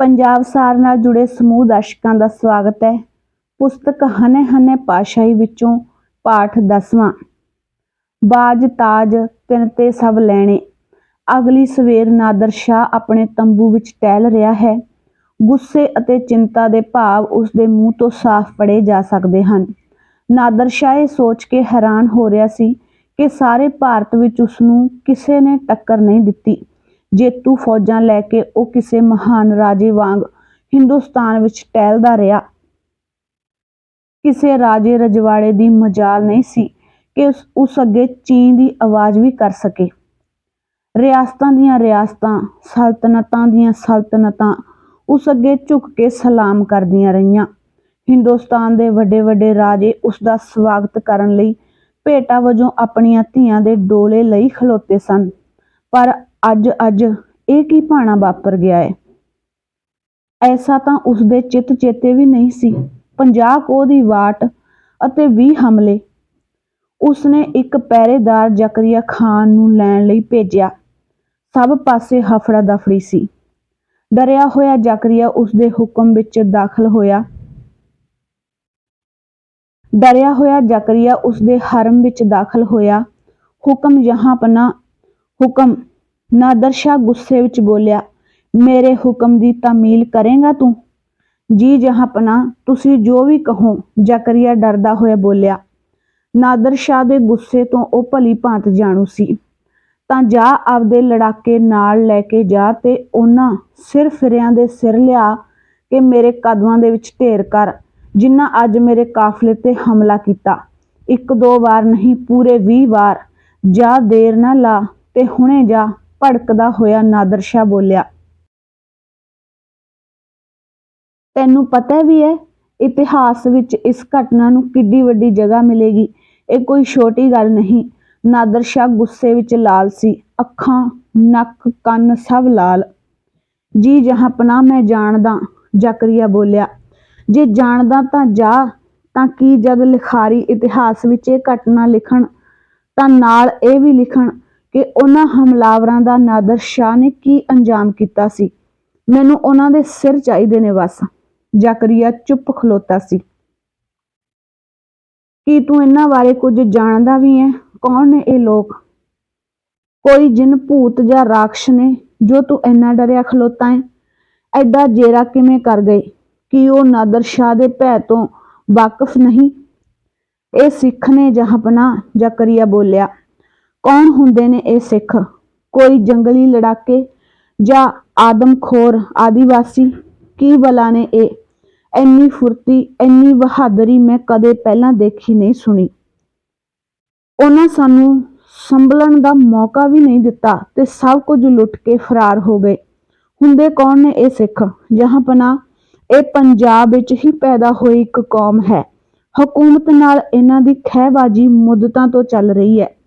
ਪੰਜਾਬ ਸਾਰ ਨਾਲ ਜੁੜੇ ਸਮੂਹ ਦਰਸ਼ਕਾਂ ਦਾ ਸਵਾਗਤ ਹੈ। ਪੁਸਤਕ ਹਨੇ ਹਨੇ ਪਾਸ਼ਾਹੀ ਵਿੱਚੋਂ ਪਾਠ 10ਵਾਂ ਬਾਜ ਤਾਜ ਤਿੰਨ ਤੇ ਸਭ ਲੈਣੇ। ਅਗਲੀ ਸਵੇਰ ਨਾਦਰ ਸ਼ਾਹ ਆਪਣੇ ਤੰਬੂ ਵਿੱਚ ਟਹਿਲ ਰਿਹਾ ਹੈ। ਗੁੱਸੇ ਅਤੇ ਚਿੰਤਾ ਦੇ ਭਾਵ ਉਸ ਦੇ ਮੂੰਹ ਤੋਂ ਸਾਫ਼ ਪੜੇ ਜਾ ਸਕਦੇ ਹਨ। ਨਾਦਰ ਸ਼ਾਹ ਇਹ ਸੋਚ ਕੇ ਹੈਰਾਨ ਹੋ ਰਿਹਾ ਸੀ ਕਿ ਸਾਰੇ ਭਾਰਤ ਵਿੱਚ ਉਸ ਨੂੰ ਕਿਸੇ ਨੇ ਟੱਕਰ ਨਹੀਂ ਦਿੱਤੀ। ਜੇਤੂ ਫੌਜਾਂ ਲੈ ਕੇ ਉਹ ਕਿਸੇ ਮਹਾਨ ਰਾਜੇ ਵਾਂਗ ਹਿੰਦੁਸਤਾਨ ਵਿੱਚ ਟਹਿਲਦਾ ਰਿਹਾ। ਕਿਸੇ ਰਾਜੇ ਰਜਵਾੜੇ ਦੀ ਮਜਾਲ ਨਹੀਂ ਸੀ ਕਿ ਉਸ ਉਸ ਅੱਗੇ ਚੀਂ ਦੀ ਆਵਾਜ਼ ਵੀ ਕਰ ਸਕੇ। ਰਿਆਸਤਾਂ ਦੀਆਂ ਰਿਆਸਤਾਂ, ਸਲਤਨਤਾਂ ਦੀਆਂ ਸਲਤਨਤਾਂ ਉਸ ਅੱਗੇ ਝੁਕ ਕੇ ਸਲਾਮ ਕਰਦੀਆਂ ਰਹੀਆਂ। ਹਿੰਦੁਸਤਾਨ ਦੇ ਵੱਡੇ ਵੱਡੇ ਰਾਜੇ ਉਸ ਦਾ ਸਵਾਗਤ ਕਰਨ ਲਈ ਭੇਟਾ ਵਜੋਂ ਆਪਣੀਆਂ ਧੀਆਂ ਦੇ ਡੋਲੇ ਲਈ ਖਲੋਤੇ ਸਨ। ਪਰ ਅੱਜ ਅੱਜ ਇਹ ਕੀ ਭਾਣਾ ਵਾਪਰ ਗਿਆ ਹੈ ਐਸਾ ਤਾਂ ਉਸ ਚਿੱਤ ਚੇਤੇ ਵੀ ਨਹੀਂ ਸੀ। 50 ਕੋਹ ਦੀ ਵਾਟ ਅਤੇ 20 ਹਮਲੇ। ਉਸਨੇ ਇੱਕ ਪਹਿਰੇਦਾਰ ਜ਼ਕਰੀਆ ਖਾਨ ਨੂੰ ਲੈਣ ਲਈ ਭੇਜਿਆ। ਸਭ ਪਾਸੇ ਹਫੜਾ ਦਫੜੀ ਸੀ। ਡਰਿਆ ਹੋਇਆ ਜ਼ਕਰੀਆ ਉਸਦੇ ਹੁਕਮ ਵਿੱਚ ਦਾਖਲ ਹੋਇਆ। ਡਰਿਆ ਹੋਇਆ ਜ਼ਕਰੀਆ ਉਸਦੇ ਹਰਮ ਵਿੱਚ ਦਾਖਲ ਹੋਇਆ। ਹੁਕਮ ਜਹਾਂ ਪਨਾ, ਹੁਕਮ ਨਾਦਰ ਸ਼ਾਹ ਗੁੱਸੇ ਵਿੱਚ ਬੋਲਿਆ, ਮੇਰੇ ਹੁਕਮ ਦੀ ਤਾਮੀਲ ਕਰੇਗਾ ਤੂੰ? ਜੀ ਜਹਾਂ ਪਨਾ ਤੁਸੀਂ ਜੋ ਵੀ ਕਹੋ, ਜ਼ਕਰੀਆ ਡਰਦਾ ਹੋਇਆ ਬੋਲਿਆ। ਨਾਦਰ ਸ਼ਾਹ ਦੇ ਗੁੱਸੇ ਤੋਂ ਉਹ ਭਲੀ ਭਾਂਤ ਜਾਣੂ ਸੀ। ਤਾਂ ਜਾ ਆਪਦੇ ਲੜਾਕੇ ਨਾਲ ਲੈ ਕੇ ਜਾ ਤੇ ਉਹਨਾਂ ਸਿਰ ਫਿਰਿਆਂ ਦੇ ਸਿਰ ਲਿਆ ਕਿ ਮੇਰੇ ਕਦਮਾਂ ਦੇ ਵਿੱਚ ਢੇਰ ਕਰ ਜਿਨ੍ਹਾਂ ਅੱਜ ਮੇਰੇ ਕਾਫਲੇ ਤੇ ਹਮਲਾ ਕੀਤਾ। ਇੱਕ ਦੋ ਵਾਰ ਨਹੀਂ, ਪੂਰੇ 20 ਵਾਰ। ਜਾ ਦੇਰ ਨਾ ਲਾ ਤੇ ਹੁਣੇ ਜਾ। ਭੜਕਦਾ ਹੋਇਆ ਨਾਦਰ ਸ਼ਾਹ ਬੋਲਿਆ, ਤੈਨੂੰ ਪਤਾ ਵੀ ਹੈ ਇਤਿਹਾਸ ਵਿੱਚ ਇਸ ਘਟਨਾ ਨੂੰ ਕਿੱਡੀ ਵੱਡੀ ਜਗ੍ਹਾ ਮਿਲੇਗੀ। ਇਹ ਕੋਈ ਛੋਟੀ ਗੱਲ ਨਹੀਂ ਨਾਦਰ ਸ਼ਾਹ ਗੁੱਸੇ ਵਿੱਚ ਲਾਲ ਸੀ, ਅੱਖਾਂ, ਨੱਕ, ਕੰਨ ਸਭ ਲਾਲ। ਜੀ ਜਹਾਂ ਜਹਾਂਪਨਾ ਮੈਂ ਜਾਣਦਾ, ਜ਼ਕਰੀਆ ਬੋਲਿਆ। ਜੇ ਜਾਣਦਾ ਤਾਂ ਜਾ, ਤਾਂ ਕੀ ਜਦ ਲਿਖਾਰੀ ਇਤਿਹਾਸ ਵਿੱਚ ਇਹ ਘਟਨਾ ਲਿਖਣ, ਤਾਂ ਨਾਲ ਇਹ ਵੀ ਲਿਖਣ ਕਿ ਉਹਨਾਂ ਹਮਲਾਵਰਾਂ ਦਾ ਨਾਦਰ ਸ਼ਾਹ ਨੇ ਕੀ ਅੰਜਾਮ ਕੀਤਾ ਸੀ? ਮੈਨੂੰ ਉਹਨਾਂ ਦੇ ਸਿਰ ਚਾਹੀਦੇ ਨੇ ਬਸ ਜ਼ਕਰੀਆ ਚੁੱਪ ਖਲੋਤਾ ਸੀ। ਕੀ ਤੂੰ ਇਹਨਾਂ ਬਾਰੇ ਕੁਝ ਜਾਣਦਾ ਵੀ ਹੈ? ਕੌਣ ਨੇ ਇਹ ਲੋਕ? ਕੋਈ ਜਿੰਨ ਭੂਤ ਜਾਂ ਰਾਖਸ਼ ਨੇ ਜੋ ਤੂੰ ਇੰਨਾ ਡਰਿਆ ਖਲੋਤਾ ਹੈ? ਐਡਾ ਜੇਰਾ ਕਿਵੇਂ ਕਰ ਗਏ? ਕਿ ਉਹ ਨਾਦਰ ਸ਼ਾਹ ਦੇ ਭੈ ਤੋਂ ਵਾਕਿਫ ਨਹੀਂ? ਇਹ ਸਿੱਖ ਨੇ ਜਹਾਂਪਨਾ ਜ਼ਕਰੀਆ ਬੋਲਿਆ ਕੌਣ ਹੁੰਦੇ ਨੇ ਇਹ ਸਿੱਖ? ਕੋਈ ਜੰਗਲੀ ਲੜਾਕੇ ਜਾਂ ਆਦਮਖੋਰ ਆਦੀਵਾਸੀ? ਕੀ ਬਲਾ ਨੇ ਇਹ? ਇੰਨੀ ਫੁਰਤੀ, ਇੰਨੀ ਬਹਾਦਰੀ ਮੈਂ ਕਦੇ ਪਹਿਲਾਂ ਦੇਖੀ ਨਹੀਂ ਸੁਣੀ। ਉਹਨਾਂ ਸਾਨੂੰ ਸੰਭਲਣ ਦਾ ਮੌਕਾ ਵੀ ਨਹੀਂ ਦਿੱਤਾ ਤੇ ਸਭ ਕੁਝ ਲੁੱਟ ਕੇ ਫਰਾਰ ਹੋ ਗਏ। ਹੁੰਦੇ ਕੌਣ ਨੇ ਇਹ ਸਿੱਖ? ਜਹਾਂ ਜਹਾਂਪਨਾ ਇਹ ਪੰਜਾਬ ਵਿੱਚ ਹੀ ਪੈਦਾ ਹੋਈ ਇੱਕ ਕੌਮ ਹੈ। ਹਕੂਮਤ ਨਾਲ ਇਹਨਾਂ ਦੀ ਖਹਿਬਾਜੀ ਮੁੱਦਤਾਂ ਤੋਂ ਚੱਲ ਰਹੀ ਹੈ।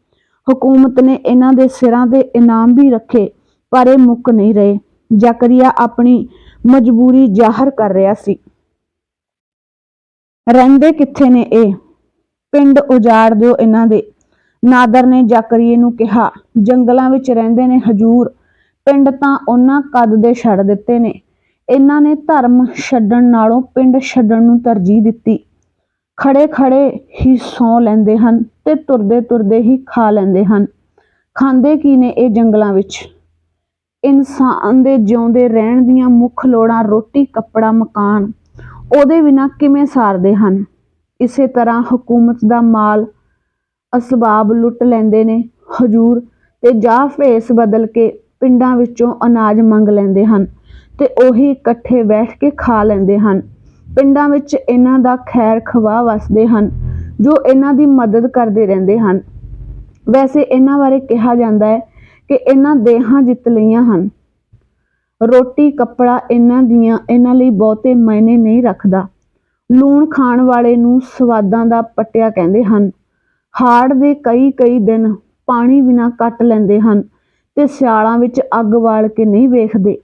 ਹਕੂਮਤ ਨੇ ਇਹਨਾਂ ਦੇ ਸਿਰਾਂ ਦੇ ਇਨਾਮ ਵੀ ਰੱਖੇ, ਪਰ ਇਹ ਮੁੱਕ ਨਹੀਂ ਰਹੇ। ਜ਼ਕਰੀਆ ਆਪਣੀ ਮਜਬੂਰੀ ਜ਼ਾਹਰ ਕਰ ਰਿਹਾ ਸੀ। ਰਹਿੰਦੇ ਕਿੱਥੇ ਨੇ ਇਹ? ਪਿੰਡ ਉਜਾੜ ਦਿਓ ਇਹਨਾਂ ਦੇ। ਨਾਦਰ ਨੇ ਜ਼ਕਰੀਏ ਨੂੰ ਕਿਹਾ, ਜੰਗਲਾਂ ਵਿੱਚ ਰਹਿੰਦੇ ਨੇ ਹਜੂਰ। ਪਿੰਡ ਤਾਂ ਉਹਨਾਂ ਕਦ ਦੇ ਛੱਡ ਦਿੱਤੇ ਨੇ। ਇਹਨਾਂ ਨੇ ਧਰਮ ਛੱਡਣ ਨਾਲੋਂ ਪਿੰਡ ਛੱਡਣ ਨੂੰ ਤਰਜੀਹ ਦਿੱਤੀ। ਖੜੇ ਖੜੇ ਹੀ ਸੌ ਲੈਂਦੇ ਹਨ ਤੇ ਤੁਰਦੇ ਤੁਰਦੇ ਹੀ ਖਾ ਲੈਂਦੇ ਹਨ। ਖਾਂਦੇ ਕੀ ਨੇ ਇਹ ਜੰਗਲਾਂ ਵਿੱਚ? ਇਨਸਾਨ ਦੇ ਜਿਉਂਦੇ ਰਹਿਣ ਦੀਆਂ ਮੁੱਖ ਲੋੜਾਂ ਰੋਟੀ, ਕੱਪੜਾ, ਮਕਾਨ, ਉਹਦੇ ਬਿਨਾ ਕਿਵੇਂ ਸਾਰਦੇ ਹਨ? ਇਸੇ ਤਰ੍ਹਾਂ ਹਕੂਮਤ ਦਾ ਮਾਲ ਅਸਬਾਬ ਲੁੱਟ ਲੈਂਦੇ ਨੇ, ਹਜੂਰ ਤੇ ਜਾ ਫੇਸ ਬਦਲ ਕੇ ਪਿੰਡਾਂ ਵਿੱਚੋਂ ਅਨਾਜ ਮੰਗ ਲੈਂਦੇ ਹਨ ਤੇ ਉਹੀ ਇਕੱਠੇ ਬੈਠ ਕੇ ਖਾ ਲੈਂਦੇ ਹਨ। ਪਿੰਡਾਂ ਵਿੱਚ ਇਹਨਾਂ ਦਾ ਖੈਰ ਖਵਾ ਵਸਦੇ ਹਨ, ਜੋ ਇਹਨਾਂ ਦੀ ਮਦਦ ਕਰਦੇ ਰਹਿੰਦੇ ਹਨ। ਵੈਸੇ ਇਹਨਾਂ ਬਾਰੇ ਕਿਹਾ ਜਾਂਦਾ ਹੈ ਕਿ ਇਹਨਾਂ ਦੇਹਾਂ ਜਿੱਤ ਲਈਆਂ ਹਨ। ਰੋਟੀ, ਕੱਪੜਾ ਇਹਨਾਂ ਦੀਆਂ ਇਹਨਾਂ ਲਈ ਬਹੁਤੇ ਮਾਇਨੇ ਨਹੀਂ ਰੱਖਦਾ। ਲੂਣ ਖਾਣ ਵਾਲੇ ਨੂੰ ਸਵਾਦਾਂ ਦਾ ਪਟਿਆ ਕਹਿੰਦੇ ਹਨ। ਹਾੜ ਦੇ ਕਈ ਕਈ ਦਿਨ ਪਾਣੀ ਬਿਨਾ ਕੱਟ ਲੈਂਦੇ ਹਨ ਤੇ ਸਿਆਲਾਂ ਵਿੱਚ ਅੱਗ ਬਾਲ ਕੇ ਨਹੀਂ ਵੇਖਦੇ।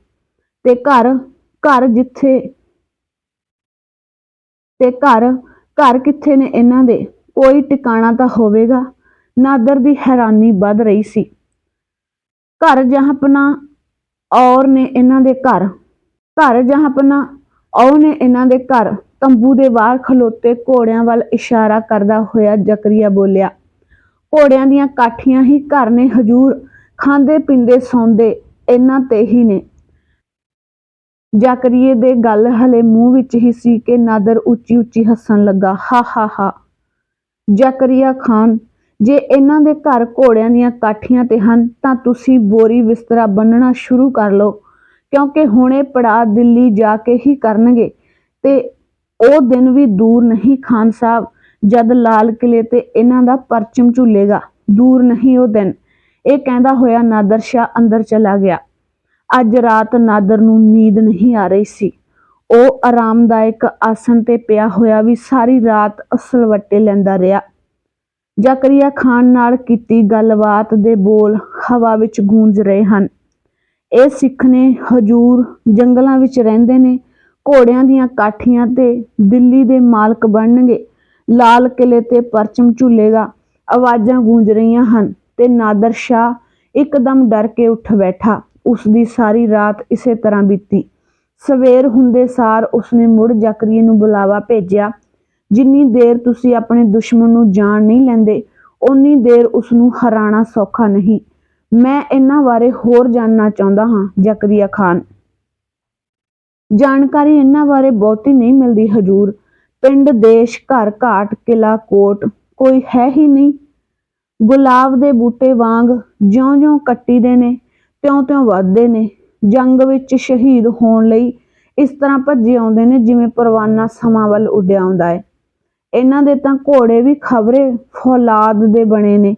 ਤੇ ਘਰ ਘਰ ਜਿੱਥੇ ਤੇ ਘਰ ਘਰ ਕਿੱਥੇ ਨੇ ਇਹਨਾਂ ਦੇ? ਕੋਈ ਟਿਕਾਣਾ ਤਾਂ ਹੋਵੇਗਾ। ਨਾਦਰ ਦੀ ਹੈਰਾਨੀ ਵੱਧ ਰਹੀ ਸੀ। ਘਰ ਜਹਾਂਪਨਾ ਔਰ ਨੇ ਇਹਨਾਂ ਦੇ ਘਰ। ਘਰ ਜਹਾਂਪਨਾ ਉਹ ਨੇ ਇਹਨਾਂ ਦੇ ਘਰ। ਤੰਬੂ ਦੇ ਬਾਹਰ ਖਲੋਤੇ ਘੋੜਿਆਂ ਵੱਲ ਇਸ਼ਾਰਾ ਕਰਦਾ ਹੋਇਆ ਜ਼ਕਰੀਆ ਬੋਲਿਆ, ਘੋੜਿਆਂ ਦੀਆਂ ਕਾਠੀਆਂ ਹੀ ਘਰ ਨੇ ਹਜੂਰ। ਖਾਂਦੇ ਪੀਂਦੇ ਸੌਂਦੇ ਇਹਨਾਂ ਤੇ ਹੀ ਨੇ। ਜਾਕਰੀਏ ਦੇ ਗੱਲ, ਹਲੇ ਮੂੰਹ ਵਿੱਚ ਹੀ ਸੀ ਕਿ ਨਾਦਰ ਉੱਚੀ ਉੱਚੀ ਹੱਸਣ ਲੱਗਾ, ਹਾ ਹਾ ਹਾ। ਜ਼ਕਰੀਆ ਖਾਨ, ਜੇ ਇਹਨਾਂ ਦੇ ਘਰ ਘੋੜਿਆਂ ਦੀਆਂ ਕਾਠੀਆਂ ਤੇ ਹਨ, ਤਾਂ ਤੁਸੀਂ ਬੋਰੀ ਬਿਸਤਰਾ ਬੰਨਣਾ ਸ਼ੁਰੂ ਕਰ ਲਓ, ਕਿਉਂਕਿ ਹੁਣੇ ਪੜਾਅ ਦਿੱਲੀ ਜਾ ਕੇ ਹੀ ਕਰਨਗੇ। ਤੇ ਉਹ ਦਿਨ ਵੀ ਦੂਰ ਨਹੀਂ ਖਾਨ ਸਾਹਿਬ, ਜਦ ਲਾਲ ਕਿਲੇ ਤੇ ਇਹਨਾਂ ਦਾ ਪਰਚਮ ਝੂਲੇਗਾ, ਦੂਰ ਨਹੀਂ ਉਹ ਦਿਨ। ਇਹ ਕਹਿੰਦਾ ਹੋਇਆ ਨਾਦਰ ਸ਼ਾਹ ਅੰਦਰ ਚਲਾ ਗਿਆ। ਅੱਜ ਰਾਤ ਨਾਦਰ ਨੂੰ ਨੀਂਦ ਨਹੀਂ ਆ ਰਹੀ ਸੀ। ਉਹ ਆਰਾਮਦਾਇਕ ਆਸਨ ਤੇ ਪਿਆ ਹੋਇਆ ਵੀ ਸਾਰੀ ਰਾਤ ਅਸਲਵੱਟੇ ਲੈਂਦਾ ਰਿਹਾ। ਜ਼ਕਰੀਆ ਖਾਨ ਨਾਲ ਕੀਤੀ ਗੱਲਬਾਤ ਦੇ ਬੋਲ ਹਵਾ ਵਿੱਚ ਗੂੰਜ ਰਹੇ ਹਨ। ਇਹ ਸਿੱਖ ਨੇ ਹਜੂਰ ਜੰਗਲਾਂ ਵਿੱਚ ਰਹਿੰਦੇ ਨੇ, ਘੋੜਿਆਂ ਦੀਆਂ ਕਾਠੀਆਂ ਤੇ ਦਿੱਲੀ ਦੇ ਮਾਲਕ ਬਣਨਗੇ। ਲਾਲ ਕਿਲੇ ਤੇ ਪਰਚਮ ਝੂਲੇਗਾ, ਆਵਾਜ਼ਾਂ ਗੂੰਜ ਰਹੀਆਂ ਹਨ ਤੇ ਨਾਦਰ ਸ਼ਾਹ ਇੱਕਦਮ ਡਰ ਕੇ ਉੱਠ ਬੈਠਾ। ਉਸ ਦੀ ਸਾਰੀ ਰਾਤ ਇਸੇ ਤਰ੍ਹਾਂ ਬੀਤੀ। ਸਵੇਰ ਹੁੰਦੇ ਸਾਰ ਉਸਨੇ ਮੁੜ ਜ਼ਕਰੀਏ ਨੂੰ ਬੁਲਾਵਾ ਭੇਜਿਆ, ਜਿੰਨੀ ਦੇਰ ਤੁਸੀਂ ਆਪਣੇ ਦੁਸ਼ਮਣ ਨੂੰ ਜਾਣ ਨਹੀਂ ਲੈਂਦੇ, ਓਨੀ ਦੇਰ ਉਸ ਨੂੰ ਹਰਾਣਾ ਸੌਖਾ ਨਹੀਂ। ਮੈਂ ਇਹਨਾਂ ਬਾਰੇ ਹੋਰ ਜਾਣਨਾ ਚਾਹੁੰਦਾ ਹਾਂ, ਜ਼ਕਰੀਆ ਖਾਨ। ਜਾਣਕਾਰੀ ਇਹਨਾਂ ਬਾਰੇ ਬਹੁਤੀ ਨਹੀਂ ਮਿਲਦੀ ਹਜੂਰ। ਪਿੰਡ, ਦੇਸ਼, ਘਰ, ਘਾਟ ਕਿਲਾ ਕੋਟ ਕੋਈ ਹੈ ਹੀ ਨਹੀਂ। ਗੁਲਾਬ ਦੇ ਬੂਟੇ ਵਾਂਗ ਜਿਉਂ-ਜਿਉਂ ਕੱਟੀ ਦੇ ਨੇ। ਤਿਉਂ-ਤਿਉਂ ਵੱਧਦੇ ਨੇ, ਜੰਗ ਵਿੱਚ ਸ਼ਹੀਦ ਹੋਣ ਲਈ ਇਸ ਤਰ੍ਹਾਂ ਭੱਜੇ ਆਉਂਦੇ ਨੇ ਜਿਵੇਂ ਪਰਵਾਨਾ ਸਮਾਂ ਵੱਲ ਉੱਡਿਆ ਆਉਂਦਾ ਹੈ। ਇਹਨਾਂ ਦੇ ਤਾਂ ਘੋੜੇ ਵੀ ਖਬਰੇ ਫੌਲਾਦ ਦੇ ਬਣੇ ਨੇ।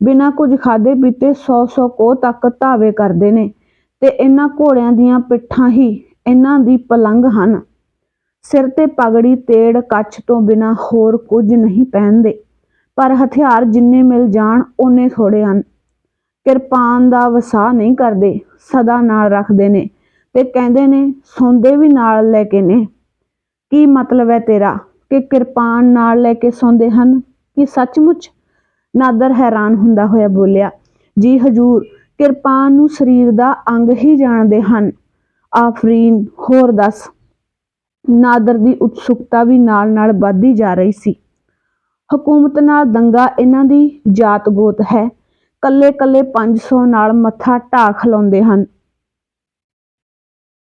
ਬਿਨਾਂ ਕੁਝ ਖਾਦੇ ਪੀਤੇ 100-100 ਕੋ ਤੱਕ ਧਾਵੇ ਕਰਦੇ ਨੇ ਤੇ ਇਹਨਾਂ ਘੋੜਿਆਂ ਦੀਆਂ ਪਿੱਠਾਂ ਹੀ ਇਹਨਾਂ ਦੀ ਪਲੰਗ ਹਨ। ਸਿਰ ਤੇ ਪਗੜੀ ਤੇੜ ਕੱਛ ਤੋਂ ਬਿਨਾਂ ਹੋਰ ਕੁਝ ਨਹੀਂ ਪਹਿਨਦੇ, ਪਰ ਹਥਿਆਰ ਜਿੰਨੇ ਮਿਲ ਜਾਣ, ਓਨੇ ਥੋੜੇ ਹਨ। ਕਿਰਪਾਨ ਦਾ ਵਸਾ ਨਹੀਂ ਕਰਦੇ, ਸਦਾ ਨਾਲ ਰੱਖਦੇ ਨੇ ਤੇ ਕਹਿੰਦੇ ਨੇ, ਸੌਂਦੇ ਵੀ ਨਾਲ ਲੈ ਕੇ ਨੇ। ਕੀ ਮਤਲਬ ਹੈ ਤੇਰਾ ਕਿ ਕਿਰਪਾਨ ਨਾਲ ਲੈ ਕੇ ਸੌਂਦੇ ਹਨ? ਕਿ ਸੱਚਮੁੱਚ ਨਾਦਰ ਹੈਰਾਨ ਹੁੰਦਾ ਹੋਇਆ ਬੋਲਿਆ। ਜੀ ਹਜੂਰ, ਕਿਰਪਾਨ ਨੂੰ ਸਰੀਰ ਦਾ ਅੰਗ ਹੀ ਜਾਣਦੇ ਹਨ। ਆਫਰੀਨ, ਹੋਰ ਦੱਸ। ਨਾਦਰ ਦੀ ਉਤਸੁਕਤਾ ਵੀ ਨਾਲ-ਨਾਲ ਵੱਧਦੀ ਜਾ ਰਹੀ ਸੀ। ਹਕੂਮਤ ਨਾਲ ਦੰਗਾ ਇਹਨਾਂ ਦੀ ਜਾਤ ਗੋਤ ਹੈ। ਕੱਲੇ-ਕੱਲੇ 500 ਨਾਲ ਮੱਥਾ ਢਾਹ ਖਲਾਉਂਦੇ ਹਨ।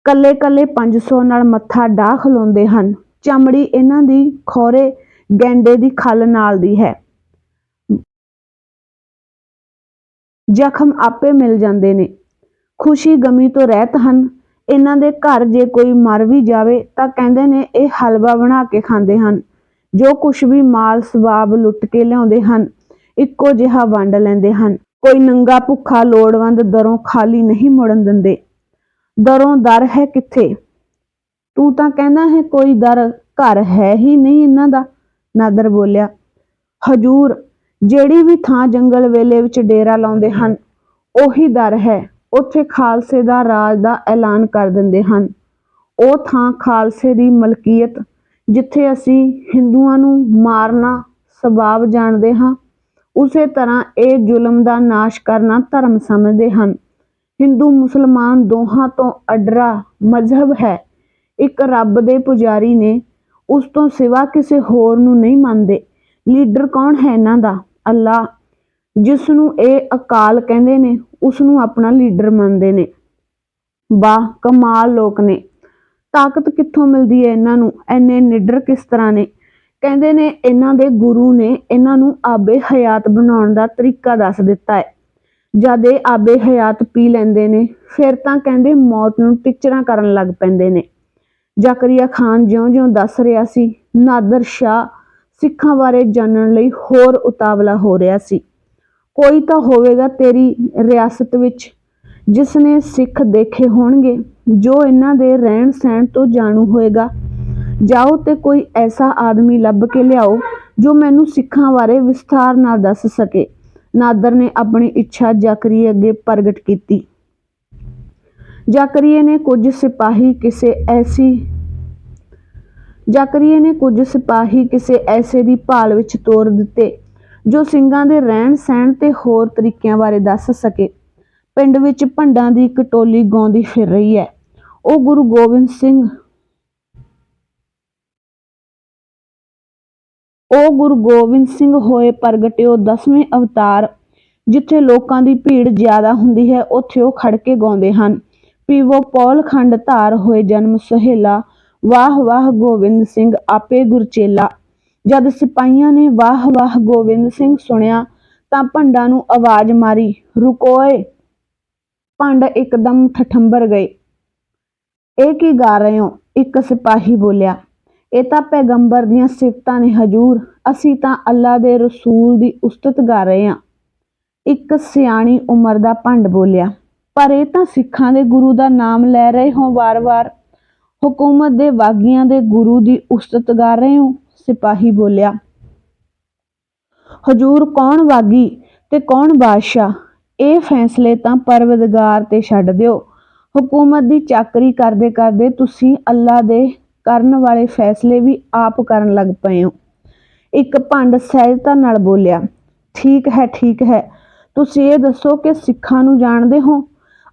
ਕੱਲੇ-ਕੱਲੇ 500 ਨਾਲ ਮੱਥਾ ਢਾਹ ਖਲਾਉਂਦੇ ਹਨ। ਚਮੜੀ ਇਹਨਾਂ ਦੀ ਖੋਰੇ ਗੈਂਡੇ ਦੀ ਖੱਲ ਨਾਲ ਦੀ ਹੈ। ਜ਼ਖਮ ਆਪੇ ਮਿਲ ਜਾਂਦੇ ਨੇ। ਖੁਸ਼ੀ ਗਮੀ ਤੋਂ ਰਹਿਤ ਹਨ। ਇਹਨਾਂ ਦੇ ਘਰ ਜੇ ਕੋਈ ਮਰ ਵੀ ਜਾਵੇ ਤਾਂ ਕਹਿੰਦੇ ਨੇ ਇਹ ਹਲਵਾ ਬਣਾ ਕੇ ਖਾਂਦੇ ਹਨ। ਜੋ ਕੁਛ ਵੀ ਮਾਲ ਸਵਾਬ ਲੁੱਟ ਕੇ ਲਿਆਉਂਦੇ ਹਨ ਇੱਕੋ ਜਿਹਾ ਵੰਡ ਲੈਂਦੇ ਹਨ। ਕੋਈ ਨੰਗਾ ਭੁੱਖਾ ਲੋੜਵੰਦ ਦਰੋਂ ਖਾਲੀ ਨਹੀਂ ਮੁੜਨ ਦਿੰਦੇ। ਦਰੋਂ ਦਰ ਹੈ ਕਿੱਥੇ? ਤੂੰ ਤਾਂ ਕਹਿੰਦਾ ਹੈ ਕੋਈ ਦਰ ਘਰ ਹੈ ਹੀ ਨਹੀਂ ਇਹਨਾਂ ਦਾ, ਨਾਦਰ ਬੋਲਿਆ। ਹਜੂਰ, ਜਿਹੜੀ ਵੀ ਥਾਂ ਜੰਗਲ ਵੇਲੇ ਵਿੱਚ ਡੇਰਾ ਲਾਉਂਦੇ ਹਨ, ਉਹੀ ਦਰ ਹੈ। ਉੱਥੇ ਖਾਲਸੇ ਦਾ ਰਾਜ ਦਾ ਐਲਾਨ ਕਰ ਦਿੰਦੇ ਹਨ। ਉਹ ਥਾਂ ਖਾਲਸੇ ਦੀ ਮਲਕੀਅਤ, ਜਿੱਥੇ ਅਸੀਂ ਹਿੰਦੂਆਂ ਨੂੰ ਮਾਰਨਾ, ਸਬਾਬ ਜਾਣਦੇ ਹਾਂ। ਉਸੇ ਤਰ੍ਹਾਂ ਇਹ ਜ਼ੁਲਮ ਦਾ ਨਾਸ਼ ਕਰਨਾ ਧਰਮ ਸਮਝਦੇ ਹਨ। ਹਿੰਦੂ, ਮੁਸਲਮਾਨ ਦੋਹਾਂ ਤੋਂ ਅਡਰਾ ਮਜ਼ਹਬ ਹੈ। ਇੱਕ ਰੱਬ ਦੇ ਪੁਜਾਰੀ ਨੇ ਉਸ ਤੋਂ ਸਿਵਾ ਕਿਸੇ ਹੋਰ ਨੂੰ ਨਹੀਂ ਮੰਨਦੇ। ਲੀਡਰ ਕੌਣ ਹੈ ਇਹਨਾਂ ਦਾ? ਅੱਲਾ ਜਿਸ ਨੂੰ ਇਹ ਅਕਾਲ ਕਹਿੰਦੇ ਨੇ ਉਸ ਨੂੰ ਆਪਣਾ ਲੀਡਰ ਮੰਨਦੇ ਨੇ। ਵਾਹ, ਕਮਾਲ ਲੋਕ ਨੇ। ਤਾਕਤ ਕਿੱਥੋਂ ਮਿਲਦੀ ਹੈ ਇਹਨਾਂ ਨੂੰ? ਐਨੇ ਨਿਡਰ ਕਿਸ ਤਰ੍ਹਾਂ ਨੇ? ਕਹਿੰਦੇ ਨੇ ਇਹਨਾਂ ਦੇ ਗੁਰੂ ਨੇ ਇਹਨਾਂ ਨੂੰ ਆਬੇ ਹਯਾਤ ਬਣਾਉਣ ਦਾ ਤਰੀਕਾ ਦੱਸ ਦਿੱਤਾ ਹੈ। ਜਦ ਇਹ ਆਬੇ ਹਯਾਤ ਪੀ ਲੈਂਦੇ ਨੇ, ਫਿਰ ਤਾਂ ਕਹਿੰਦੇ ਮੌਤ ਨੂੰ ਟਿਚਰਾਂ ਕਰਨ ਲੱਗ ਪੈਂਦੇ ਨੇ। ਜ਼ਕਰੀਆ ਖਾਨ ਜਿਉਂ-ਜਿਉਂ ਦੱਸ ਰਿਹਾ ਸੀ, ਨਾਦਰ ਸ਼ਾਹ ਸਿੱਖਾਂ ਬਾਰੇ ਜਾਣਨ ਲਈ ਹੋਰ ਉਤਾਵਲਾ ਹੋ ਰਿਹਾ ਸੀ। ਕੋਈ ਤਾਂ ਹੋਵੇਗਾ ਤੇਰੀ ਰਿਆਸਤ ਵਿੱਚ, ਜਿਸ ਨੇ ਸਿੱਖ ਦੇਖੇ ਹੋਣਗੇ, ਜੋ ਇਹਨਾਂ ਦੇ ਰਹਿਣ ਸਹਿਣ ਤੋਂ ਜਾਣੂ ਹੋਏਗਾ। ਜਾਓ ਤੇ ਕੋਈ ਐਸਾ ਆਦਮੀ ਲੱਭ ਕੇ ਲਿਆਓ ਜੋ ਮੈਨੂੰ ਸਿੱਖਾਂ ਬਾਰੇ ਵਿਸਥਾਰ ਨਾਲ ਦੱਸ ਸਕੇ। ਨਾਦਰ ਨੇ ਆਪਣੀ ਇੱਛਾ ਜ਼ਕਰੀਏ ਅੱਗੇ ਪ੍ਰਗਟ ਕੀਤੀ। ਜ਼ਕਰੀਏ ਨੇ ਕੁਝ ਸਿਪਾਹੀ ਕਿਸੇ ਐਸੀ ਜ਼ਕਰੀਏ ਨੇ ਕੁਝ ਸਿਪਾਹੀ ਕਿਸੇ ਐਸੇ ਦੀ ਭਾਲ ਵਿੱਚ ਤੋਰ ਦਿੱਤੇ, ਜੋ ਸਿੰਘਾਂ ਦੇ ਰਹਿਣ ਸਹਿਣ ਤੇ ਹੋਰ ਤਰੀਕਿਆਂ ਬਾਰੇ ਦੱਸ ਸਕੇ। ਪਿੰਡ ਵਿੱਚ ਭੰਡਾਂ ਦੀ ਇੱਕ ਟੋਲੀ ਗਾਉਂਦੀ ਫਿਰ ਰਹੀ ਹੈ। ਉਹ ਗੁਰੂ ਗੋਬਿੰਦ ਸਿੰਘ ਉਹ ਗੁਰੂ ਗੋਬਿੰਦ ਸਿੰਘ ਹੋਏ ਪ੍ਰਗਟਿਓ ਦਸਵੇਂ ਅਵਤਾਰ, ਜਿੱਥੇ ਲੋਕਾਂ ਦੀ ਭੀੜ ਜ਼ਿਆਦਾ ਹੁੰਦੀ ਹੈ, ਉੱਥੇ ਉਹ ਖੜ ਕੇ ਗਾਉਂਦੇ ਹਨ। ਪੀਵੋ ਪੌਲ ਖੰਡ ਧਾਰ ਹੋਏ ਜਨਮ ਸੁਹੇਲਾ, ਵਾਹ ਵਾਹ ਗੋਬਿੰਦ ਸਿੰਘ ਆਪੇ ਗੁਰਚੇਲਾ ਜਦ ਸਿਪਾਹੀਆਂ ਨੇ ਵਾਹ ਵਾਹ ਗੋਬਿੰਦ ਸਿੰਘ ਸੁਣਿਆ, ਤਾਂ ਭੰਡਾਂ ਨੂੰ ਆਵਾਜ਼ ਮਾਰੀ ਰੁਕੋਏ ਭੰਡ ਇੱਕਦਮ ਠਠੰਬਰ ਗਏ। ਇਹ ਕੀ ਗਾ ਰਹੇ ਹੋ? ਇੱਕ ਸਿਪਾਹੀ ਬੋਲਿਆ। ਇਹ ਤਾਂ ਪੈਗੰਬਰ ਦੀਆਂ ਸਿਫਤਾਂ ਨੇ ਹਜੂਰ। ਅਸੀਂ ਤਾਂ ਅੱਲਾ ਦੇ ਰਸੂਲ ਦੀ ਉਸਤਤ ਗਾ ਰਹੇ ਹਾਂ। ਇੱਕ ਸਿਆਣੀ ਉਮਰ ਦਾ ਭੰਡ ਬੋਲਿਆ। ਪਰ ਇਹ ਤਾਂ ਸਿੱਖਾਂ ਦੇ ਗੁਰੂ ਦਾ ਨਾਮ ਲੈ ਰਹੇ ਹੋ ਵਾਰ-ਵਾਰ। ਹਕੂਮਤ ਦੇ ਵਾਗੀਆਂ ਦੇ ਗੁਰੂ ਦੀ ਉਸਤਤ ਗਾ ਰਹੇ ਹੋ, ਸਿਪਾਹੀ ਬੋਲਿਆ। ਹਜੂਰ ਕੌਣ ਵਾਗੀ ਤੇ ਕੌਣ ਬਾਦਸ਼ਾਹ? ਇਹ ਫੈਸਲੇ ਤਾਂ ਪਰਵਦਗਾਰ ਤੇ ਛੱਡ ਦਿਓ। ਹਕੂਮਤ ਦੀ ਚਾਕਰੀ ਕਰਦੇ ਕਰਦੇ ਤੁਸੀਂ ਅੱਲਾ ਦੇ ਕਰਨ ਵਾਲੇ ਫੈਸਲੇ ਵੀ ਆਪ ਕਰਨ ਲੱਗ ਪਏ ਹੋ। ਇੱਕ ਭੰਡ ਸਹਿਜਤਾ ਨਾਲ ਬੋਲਿਆ, ਠੀਕ ਹੈ ਠੀਕ ਹੈ। ਤੁਸੀਂ ਇਹ ਦੱਸੋ ਕਿ ਸਿੱਖਾਂ ਨੂੰ ਜਾਣਦੇ ਹੋ?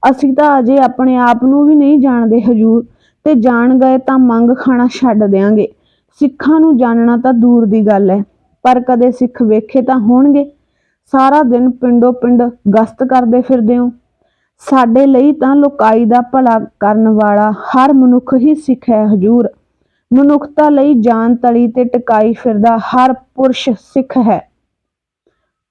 ਅਸੀਂ ਤਾਂ ਅਜੇ ਆਪਣੇ ਆਪ ਨੂੰ ਵੀ ਨਹੀਂ ਜਾਣਦੇ ਹਜੂਰ ਤੇ ਜਾਣ ਗਏ ਤਾਂ ਮੰਗ ਖਾਣਾ ਛੱਡ ਦਿਆਂਗੇ। ਸਿੱਖਾਂ ਨੂੰ ਜਾਣਨਾ ਤਾਂ ਦੂਰ ਦੀ ਗੱਲ ਹੈ, ਪਰ ਕਦੇ ਸਿੱਖ ਵੇਖੇ ਤਾਂ ਹੋਣਗੇ। ਸਾਰਾ ਦਿਨ ਪਿੰਡੋ ਪਿੰਡ ਗਸ਼ਤ ਕਰਦੇ ਫਿਰਦੇ ਹੋ। ਸਾਡੇ ਲਈ ਤਾਂ ਲੋਕਾਈ ਦਾ ਭਲਾ ਕਰਨ ਵਾਲਾ ਹਰ ਮਨੁੱਖ ਹੀ ਸਿੱਖ ਹੈ ਹਜੂਰ। ਮਨੁੱਖਤਾ ਲਈ ਜਾਨ ਤਲੀ ਤੇ ਟਿਕਾਈ ਫਿਰਦਾ ਹਰ ਪੁਰਸ਼ ਸਿੱਖ ਹੈ।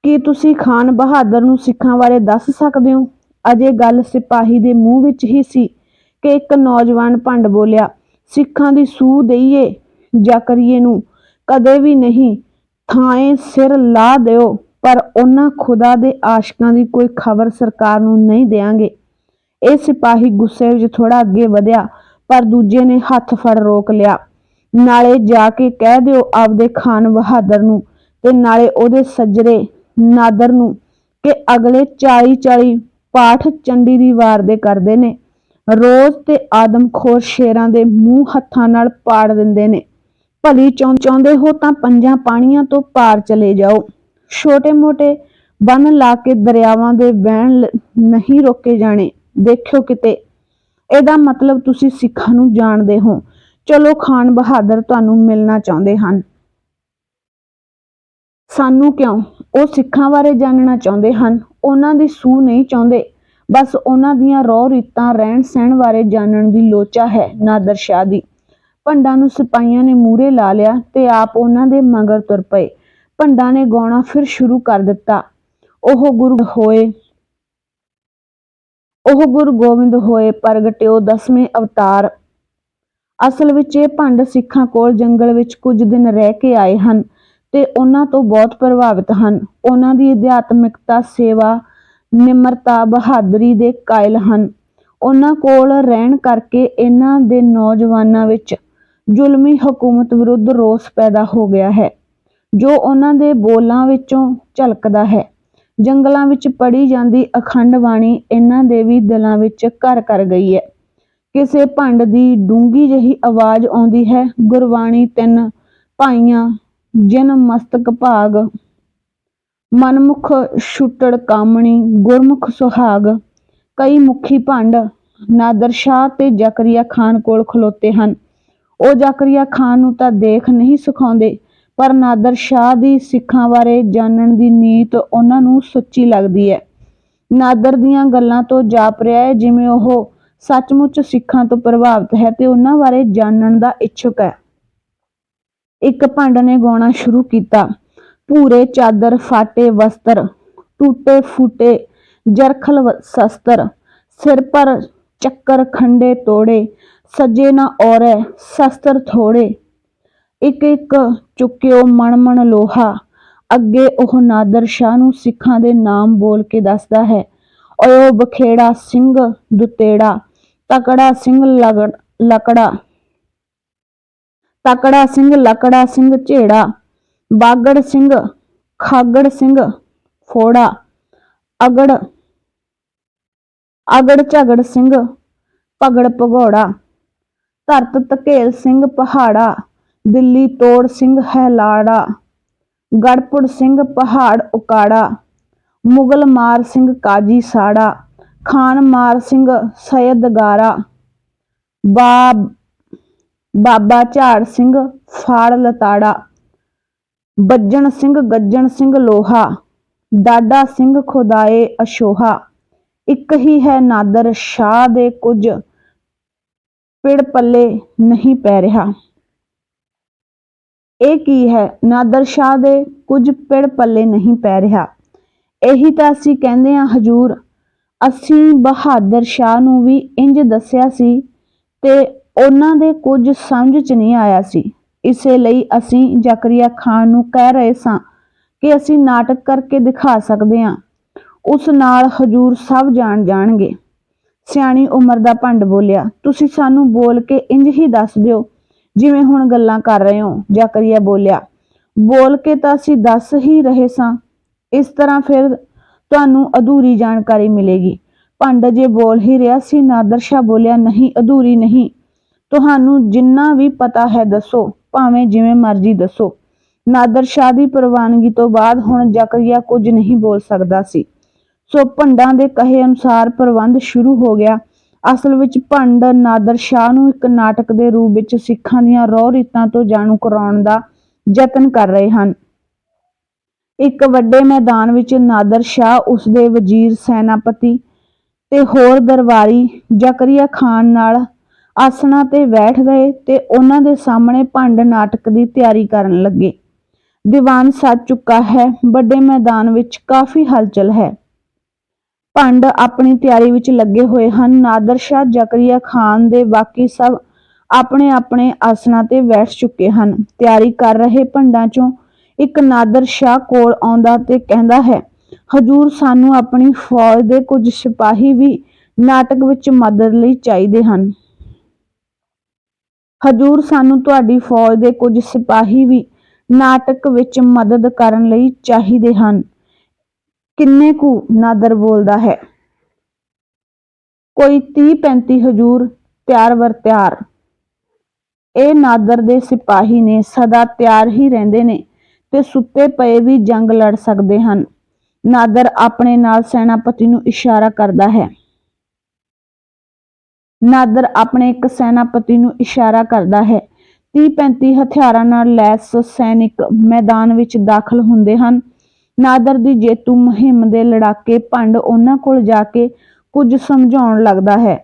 ਕੀ ਤੁਸੀਂ ਖਾਨ ਬਹਾਦਰ ਨੂੰ ਸਿੱਖਾਂ ਬਾਰੇ ਦੱਸ ਸਕਦੇ ਹੋ? ਅਜੇ ਗੱਲ ਸਿਪਾਹੀ ਦੇ ਮੂੰਹ ਵਿੱਚ ਹੀ ਸੀ ਕਿ ਇੱਕ ਨੌਜਵਾਨ ਭੰਡ ਬੋਲਿਆ, ਸਿੱਖਾਂ ਦੀ ਸੂਹ ਦਈਏ ਜਾਕਰੀਏ ਨੂੰ, ਕਦੇ ਵੀ ਨਹੀਂ, ਥਾਏ ਸਿਰ ਲਾ ਦਿਓ, ਪਰ ਉਹਨਾਂ ਖੁਦਾ ਦੇ ਆਸ਼ਕਾਂ ਦੀ ਕੋਈ ਖਬਰ ਸਰਕਾਰ ਨੂੰ ਨਹੀਂ ਦੇਾਂਗੇ ਇਹ ਸਿਪਾਹੀ ਗੁੱਸੇ ਵਿੱਚ ਥੋੜਾ ਅੱਗੇ ਵਧਿਆ ਪਰ ਦੂਜੇ ਨੇ ਹੱਥ ਫੜ ਰੋਕ ਲਿਆ। ਨਾਲੇ ਜਾ ਕੇ ਕਹਿ ਦਿਓ ਆਪਦੇ ਖਾਨ ਬਹਾਦਰ ਨੂੰ ਤੇ ਨਾਲੇ ਉਹਦੇ ਸੱਜਰੇ ਨਾਦਰ ਨੂੰ ਕਿ ਅਗਲੇ 40 40 ਪਾਠ ਚੰਡੀ ਦੀ ਵਾਰ ਦੇ ਕਰਦੇ ਨੇ। ਰੋਜ਼ ਤੇ ਆਦਮਖੋਰ ਸ਼ੇਰਾਂ ਦੇ ਮੂੰਹ ਹੱਥਾਂ ਨਾਲ ਪਾੜ ਦਿੰਦੇ ਨੇ। ਭਲੀ ਚਾਹੁੰ- ਚਾਹੁੰਦੇ ਹੋ ਤਾਂ ਪੰਜਾਂ ਪਾਣੀਆਂ ਤੋਂ ਪਾਰ ਚਲੇ ਜਾਓ। ਛੋਟੇ-ਮੋਟੇ ਬੰਨ ਲਾ ਕੇ ਦਰਿਆਵਾਂ ਦੇ ਵਹਿਣ ਨਹੀਂ ਰੋਕੇ ਜਾਣੇ। ਦੇਖਿਓ ਕਿਤੇ ਇਹਦਾ ਮਤਲਬ ਤੁਸੀਂ ਸਿੱਖਾਂ ਨੂੰ ਜਾਣਦੇ ਹੋ। ਚਲੋ ਖਾਨ ਬਹਾਦਰ ਤੁਹਾਨੂੰ ਮਿਲਣਾ ਚਾਹੁੰਦੇ ਹਨ। ਸਾਨੂੰ ਕਿਉਂ? ਉਹ ਸਿੱਖਾਂ ਬਾਰੇ ਜਾਣਨਾ ਚਾਹੁੰਦੇ ਹਨ। ਉਹਨਾਂ ਦੀ ਸੂਹ ਨਹੀਂ ਚਾਹੁੰਦੇ। ਬਸ ਉਹਨਾਂ ਦੀਆਂ ਰੋਹ ਰੀਤਾਂ ਰਹਿਣ ਸਹਿਣ ਬਾਰੇ ਜਾਣਨ ਦੀ ਲੋਚਾ ਹੈ, ਨਾਦਰ ਸ਼ਾਹ ਦੀ। ਭੰਡਾਂ ਨੂੰ ਸਿਪਾਹੀਆਂ ਨੇ ਮੂਰੇ ਲਾ ਲਿਆ ਤੇ ਆਪ ਉਹਨਾਂ ਦੇ ਮਗਰ ਤੁਰ ਪਏ। ਭੰਡਾਂ ਨੇ ਗਾਉਣਾ ਫਿਰ ਸ਼ੁਰੂ ਕਰ ਦਿੱਤਾ। ਉਹ ਗੁਰੂ ਹੋਏ। ਉਹ ਗੁਰੂ ਗੋਬਿੰਦ ਹੋਏ ਪ੍ਰਗਟਿਓ ਦਸਵੇਂ ਅਵਤਾਰ। ਅਸਲ ਵਿੱਚ ਇਹ ਭੰਡ ਸਿੱਖਾਂ ਕੋਲ ਜੰਗਲ ਵਿੱਚ ਕੁਝ ਦਿਨ ਰਹਿ ਕੇ ਆਏ ਹਨ ਤੇ ਉਹਨਾਂ ਤੋਂ ਬਹੁਤ ਪ੍ਰਭਾਵਿਤ ਹਨ। ਉਹਨਾਂ ਦੀ ਅਧਿਆਤਮਿਕਤਾ, ਸੇਵਾ, ਨਿਮਰਤਾ, ਬਹਾਦਰੀ ਦੇ ਕਾਇਲ ਹਨ। ਉਹਨਾਂ ਕੋਲ ਰਹਿਣ ਕਰਕੇ ਇਹਨਾਂ ਦੇ ਨੌਜਵਾਨਾਂ ਵਿੱਚ ਜ਼ੁਲਮੀ ਹਕੂਮਤ ਵਿਰੁੱਧ ਰੋਸ ਪੈਦਾ ਹੋ ਗਿਆ ਹੈ, ਜੋ ਉਹਨਾਂ ਦੇ ਬੋਲਾਂ ਵਿੱਚੋਂ ਝਲਕਦਾ ਹੈ। ਜੰਗਲਾਂ ਵਿੱਚ ਪੜ੍ਹੀ ਜਾਂਦੀ ਅਖੰਡ ਬਾਣੀ ਇਹਨਾਂ ਦੇ ਵੀ ਦਿਲਾਂ ਵਿੱਚ ਘਰ ਕਰ ਗਈ ਹੈ। ਕਿਸੇ ਭੰਡ ਦੀ ਡੂੰਗੀ ਜਿਹੀ ਆਵਾਜ਼ ਆਉਂਦੀ ਹੈ, ਗੁਰਬਾਣੀ ਤਿੰਨ ਭਾਈਆਂ, ਜਿਨ ਮਸਤਕ ਭਾਗ, ਮਨਮੁਖ ਛੁੱਟੜ ਕਾਮਣੀ, ਗੁਰਮੁਖ ਸੁਹਾਗ, ਕਈ ਮੁਖੀ ਭੰਡ, ਨਾਦਰ ਸ਼ਾਹ ਤੇ ਜ਼ਕਰੀਆ ਖਾਨ ਕੋਲ ਖਲੋਤੇ ਹਨ। ਉਹ ਜ਼ਕਰੀਆ ਖਾਨ ਨੂੰ ਤਾਂ ਦੇਖ ਨਹੀਂ ਸਿਖਾਉਂਦੇ ਪਰ ਨਾਦਰ ਸ਼ਾਹ ਦੀ ਸਿੱਖਾਂ ਬਾਰੇ ਜਾਣਨ ਦੀ ਨੀਤ ਉਹਨਾਂ ਨੂੰ ਸੱਚੀ ਲੱਗਦੀ ਹੈ। ਨਾਦਰ ਦੀਆਂ ਗੱਲਾਂ ਤੋਂ ਜਾਪ ਰਿਹਾ ਹੈ, ਜਿਵੇਂ ਉਹ ਸੱਚਮੁੱਚ ਸਿੱਖਾਂ ਤੋਂ ਪ੍ਰਭਾਵਿਤ ਹੈ ਤੇ ਉਹਨਾਂ ਬਾਰੇ ਜਾਣਨ ਦਾ ਇੱਛੁਕ ਹੈ। ਇੱਕ ਭੰਡ ਨੇ ਗਾਉਣਾ ਸ਼ੁਰੂ ਕੀਤਾ। ਭੂਰੇ ਚਾਦਰ, ਫਾਟੇ ਵਸਤਰ, ਟੂਟੇ ਫੂਟੇ, ਜਰਖਲ ਸ਼ਸਤਰ, ਸਿਰ ਪਰ ਚੱਕਰ ਖੰਡੇ ਤੋੜੇ, ਸੱਜੇ ਨਾ ਔਰੇ, ਸ਼ਸਤਰ ਥੋੜੇ ਇੱਕ ਇੱਕ ਚੁੱਕਿਓ ਮਣ ਮਣ ਲੋਹਾ। ਅੱਗੇ ਉਹ ਨਾਦਰ ਸ਼ਾਹ ਨੂੰ ਸਿੱਖਾਂ ਦੇ ਨਾਮ ਬੋਲ ਕੇ ਦੱਸਦਾ ਹੈ, ਓਏ ਉਹ ਬਖੇੜਾ ਸਿੰਘ ਦੁਤੇੜਾ, ਤਕੜਾ ਸਿੰਘ ਲਗੜ ਲਕੜਾ, ਤਕੜਾ ਸਿੰਘ, ਲਕੜਾ ਸਿੰਘ ਝੇੜਾ, ਬਾਗੜ ਸਿੰਘ, ਖਾਗੜ ਸਿੰਘ ਫੋੜਾ, ਅਗੜ ਅਗੜ ਝਗੜ ਸਿੰਘ ਭਗੜ ਭਗੌੜਾ, ਧਰਤ ਧਕੇਲ ਸਿੰਘ ਪਹਾੜਾ ਦਿੱਲੀ ਤੋੜ ਸਿੰਘ ਹੈਲਾੜਾ ਗੜਪੁਰ ਸਿੰਘ ਪਹਾੜ ਉਕਾੜਾ, ਮੁਗਲ ਮਾਰ ਸਿੰਘ ਕਾਜੀ ਸਾੜਾ, ਖਾਨ ਮਾਰ ਸਿੰਘ ਸੈਦ ਗਾਰਾ, ਬਾਬ, ਬਾਬਾ ਝਾੜ ਸਿੰਘ ਫਾੜ ਲਤਾੜਾ, ਬੱਜਣ ਸਿੰਘ ਗੱਜਣ ਸਿੰਘ ਲੋਹਾ, ਦਾਦਾ ਸਿੰਘ ਖੁਦਾਏ ਅਸ਼ੋਹਾ, ਇੱਕ ਹੀ ਹੈ ਨਾਦਰ, ਸ਼ਾਹ ਦੇ ਕੁਝ ਪਿੜ ਪੱਲੇ ਨਹੀਂ ਪੈ ਰਿਹਾ। ਇਹ ਕੀ ਹੈ? ਨਾਦਰ ਸ਼ਾਹ ਦੇ ਕੁਝ ਪਿੜ ਪੱਲੇ ਨਹੀਂ ਪੈ ਰਿਹਾ। ਇਹੀ ਤਾਂ ਅਸੀਂ ਕਹਿੰਦੇ ਹਾਂ, ਹਜੂਰ। ਅਸੀਂ ਬਹਾਦਰ ਸ਼ਾਹ ਨੂੰ ਵੀ ਇੰਜ ਦੱਸਿਆ ਸੀ ਤੇ ਉਹਨਾਂ ਦੇ ਕੁਝ ਸਮਝ ਚ ਨਹੀਂ ਆਇਆ ਸੀ। ਇਸੇ ਲਈ ਅਸੀਂ ਜ਼ਕਰੀਆ ਖਾਨ ਨੂੰ ਕਹਿ ਰਹੇ ਸਾਂ ਕਿ ਅਸੀਂ ਨਾਟਕ ਕਰਕੇ ਦਿਖਾ ਸਕਦੇ ਹਾਂ। ਉਸ ਨਾਲ ਹਜੂਰ ਸਭ ਜਾਣ ਜਾਣਗੇ। ਸਿਆਣੀ ਉਮਰ ਦਾ ਭੰਡ ਬੋਲਿਆ। ਤੁਸੀਂ ਸਾਨੂੰ ਬੋਲ ਕੇ ਇੰਜ ਹੀ ਦੱਸ ਦਿਓ ਜਿਵੇਂ ਹੁਣ ਗੱਲਾਂ ਕਰ ਰਹੇ ਹੋ, ਜ਼ਕਰੀਆ ਬੋਲਿਆ, ਬੋਲ ਕੇ ਤਾਂ ਅਸੀਂ ਦੱਸ ਹੀ ਰਹੇ ਸਾਂ, ਇਸ ਤਰ੍ਹਾਂ ਫਿਰ ਤੁਹਾਨੂੰ ਅਧੂਰੀ ਜਾਣਕਾਰੀ ਮਿਲੇਗੀ। ਭੰਡ ਜੇ ਬੋਲ ਹੀ ਰਿਹਾ ਸੀ, ਨਾਦਰ ਸ਼ਾਹ ਬੋਲਿਆ, ਨਹੀਂ, ਅਧੂਰੀ ਨਹੀਂ। ਤੁਹਾਨੂੰ ਜਿੰਨਾ ਵੀ ਪਤਾ ਹੈ ਦੱਸੋ, ਭਾਵੇਂ ਜਿਵੇਂ ਮਰਜ਼ੀ ਦੱਸੋ। ਨਾਦਰ ਸ਼ਾਹ ਦੀ ਪ੍ਰਵਾਨਗੀ ਤੋਂ ਬਾਅਦ ਹੁਣ ਜ਼ਕਰੀਆ ਕੁਝ ਨਹੀਂ ਬੋਲ ਸਕਦਾ ਸੀ। ਸੋ ਭੰਡਾਂ ਦੇ ਕਹੇ ਅਨੁਸਾਰ ਪ੍ਰਬੰਧ ਸ਼ੁਰੂ ਹੋ ਗਿਆ। ਅਸਲ ਵਿੱਚ ਭੰਡ ਨਾਦਰ ਸ਼ਾਹ ਨੂੰ ਇੱਕ ਨਾਟਕ ਦੇ ਰੂਪ ਵਿੱਚ ਸਿੱਖਾਂ ਦੀਆਂ ਰੋਹ ਰੀਤਾਂ ਤੋਂ ਜਾਣੂ ਕਰਾਉਣ ਦਾ ਯਤਨ ਕਰ ਰਹੇ ਹਨ। ਇੱਕ ਵੱਡੇ ਮੈਦਾਨ ਵਿੱਚ ਨਾਦਰ ਸ਼ਾਹ ਉਸਦੇ ਵਜ਼ੀਰ ਸੈਨਾਪਤੀ ਤੇ ਹੋਰ ਦਰਬਾਰੀ ਜ਼ਕਰੀਆ ਖਾਨ ਨਾਲ ਆਸਣਾ ਤੇ ਬੈਠ ਗਏ ਤੇ ਉਹਨਾਂ ਦੇ ਸਾਹਮਣੇ ਭੰਡ ਨਾਟਕ ਦੀ ਤਿਆਰੀ ਕਰਨ ਲੱਗੇ। ਦੀਵਾਨ ਸੱਜ ਚੁੱਕਾ ਹੈ। ਵੱਡੇ ਮੈਦਾਨ ਵਿੱਚ ਕਾਫੀ ਹਲਚਲ ਹੈ। ਭੰਡ ਆਪਣੀ ਤਿਆਰੀ ਵਿੱਚ ਲੱਗੇ ਹੋਏ ਹਨ। ਨਾਦਰ ਸ਼ਾਹ ਜ਼ਕਰੀਆ ਖਾਨ ਦੇ ਬਾਕੀ ਸਭ ਆਪਣੇ ਆਪਣੇ ਆਸਣਾ ਤੇ ਬੈਠ ਚੁੱਕੇ ਹਨ। ਤਿਆਰੀ ਕਰ ਰਹੇ ਭੰਡਾਂ ਚੋਂ ਇੱਕ ਨਾਦਰ ਸ਼ਾਹ ਕੋਲ ਆਉਂਦਾ ਤੇ ਕਹਿੰਦਾ ਹੈ, ਹਜੂਰ ਸਾਨੂੰ ਆਪਣੀ ਫੌਜ ਦੇ ਕੁਝ ਸਿਪਾਹੀ ਵੀ ਨਾਟਕ ਵਿੱਚ ਮਦਦ ਲਈ ਚਾਹੀਦੇ ਹਨ। ਹਜੂਰ ਸਾਨੂੰ ਤੁਹਾਡੀ ਫੌਜ ਦੇ ਕੁਝ ਸਿਪਾਹੀ ਵੀ ਨਾਟਕ ਵਿੱਚ ਮਦਦ ਕਰਨ ਲਈ ਚਾਹੀਦੇ ਹਨ। ਕਿੰਨੇ ਕੁ ਨਾਦਰ ਬੋਲਦਾ ਹੈ? ਕੋਈ 30 35 ਹਜੂਰ, ਤਿਆਰ ਵਰ ਤਿਆਰ। ਇਹ ਨਾਦਰ ਦੇ ਸਿਪਾਹੀ ਨੇ ਸਦਾ ਤਿਆਰ ਹੀ ਰਹਿੰਦੇ ਨੇ ਤੇ ਸੁੱਤੇ ਪਏ ਵੀ ਜੰਗ ਲੜ ਸਕਦੇ ਹਨ। ਨਾਦਰ ਆਪਣੇ ਨਾਲ ਸੈਨਾਪਤੀ ਨੂੰ ਇਸ਼ਾਰਾ ਕਰਦਾ ਹੈ। ਨਾਦਰ ਆਪਣੇ ਇੱਕ ਸੈਨਾਪਤੀ ਨੂੰ ਇਸ਼ਾਰਾ ਕਰਦਾ ਹੈ। 30-35 ਹਥਿਆਰਾਂ ਨਾਲ ਲੈਸ ਸੈਨਿਕ ਮੈਦਾਨ ਵਿੱਚ ਦਾਖਲ ਹੁੰਦੇ ਹਨ। ਨਾਦਰ ਦੀ ਜੇਤੂ ਮੁਹਿੰਮ ਦੇ ਲੜਾਕੇ ਭੰਡ ਉਹਨਾਂ ਕੋਲ ਜਾ ਕੇ ਕੁਝ ਸਮਝਾਉਣ ਲੱਗਦਾ ਹੈ।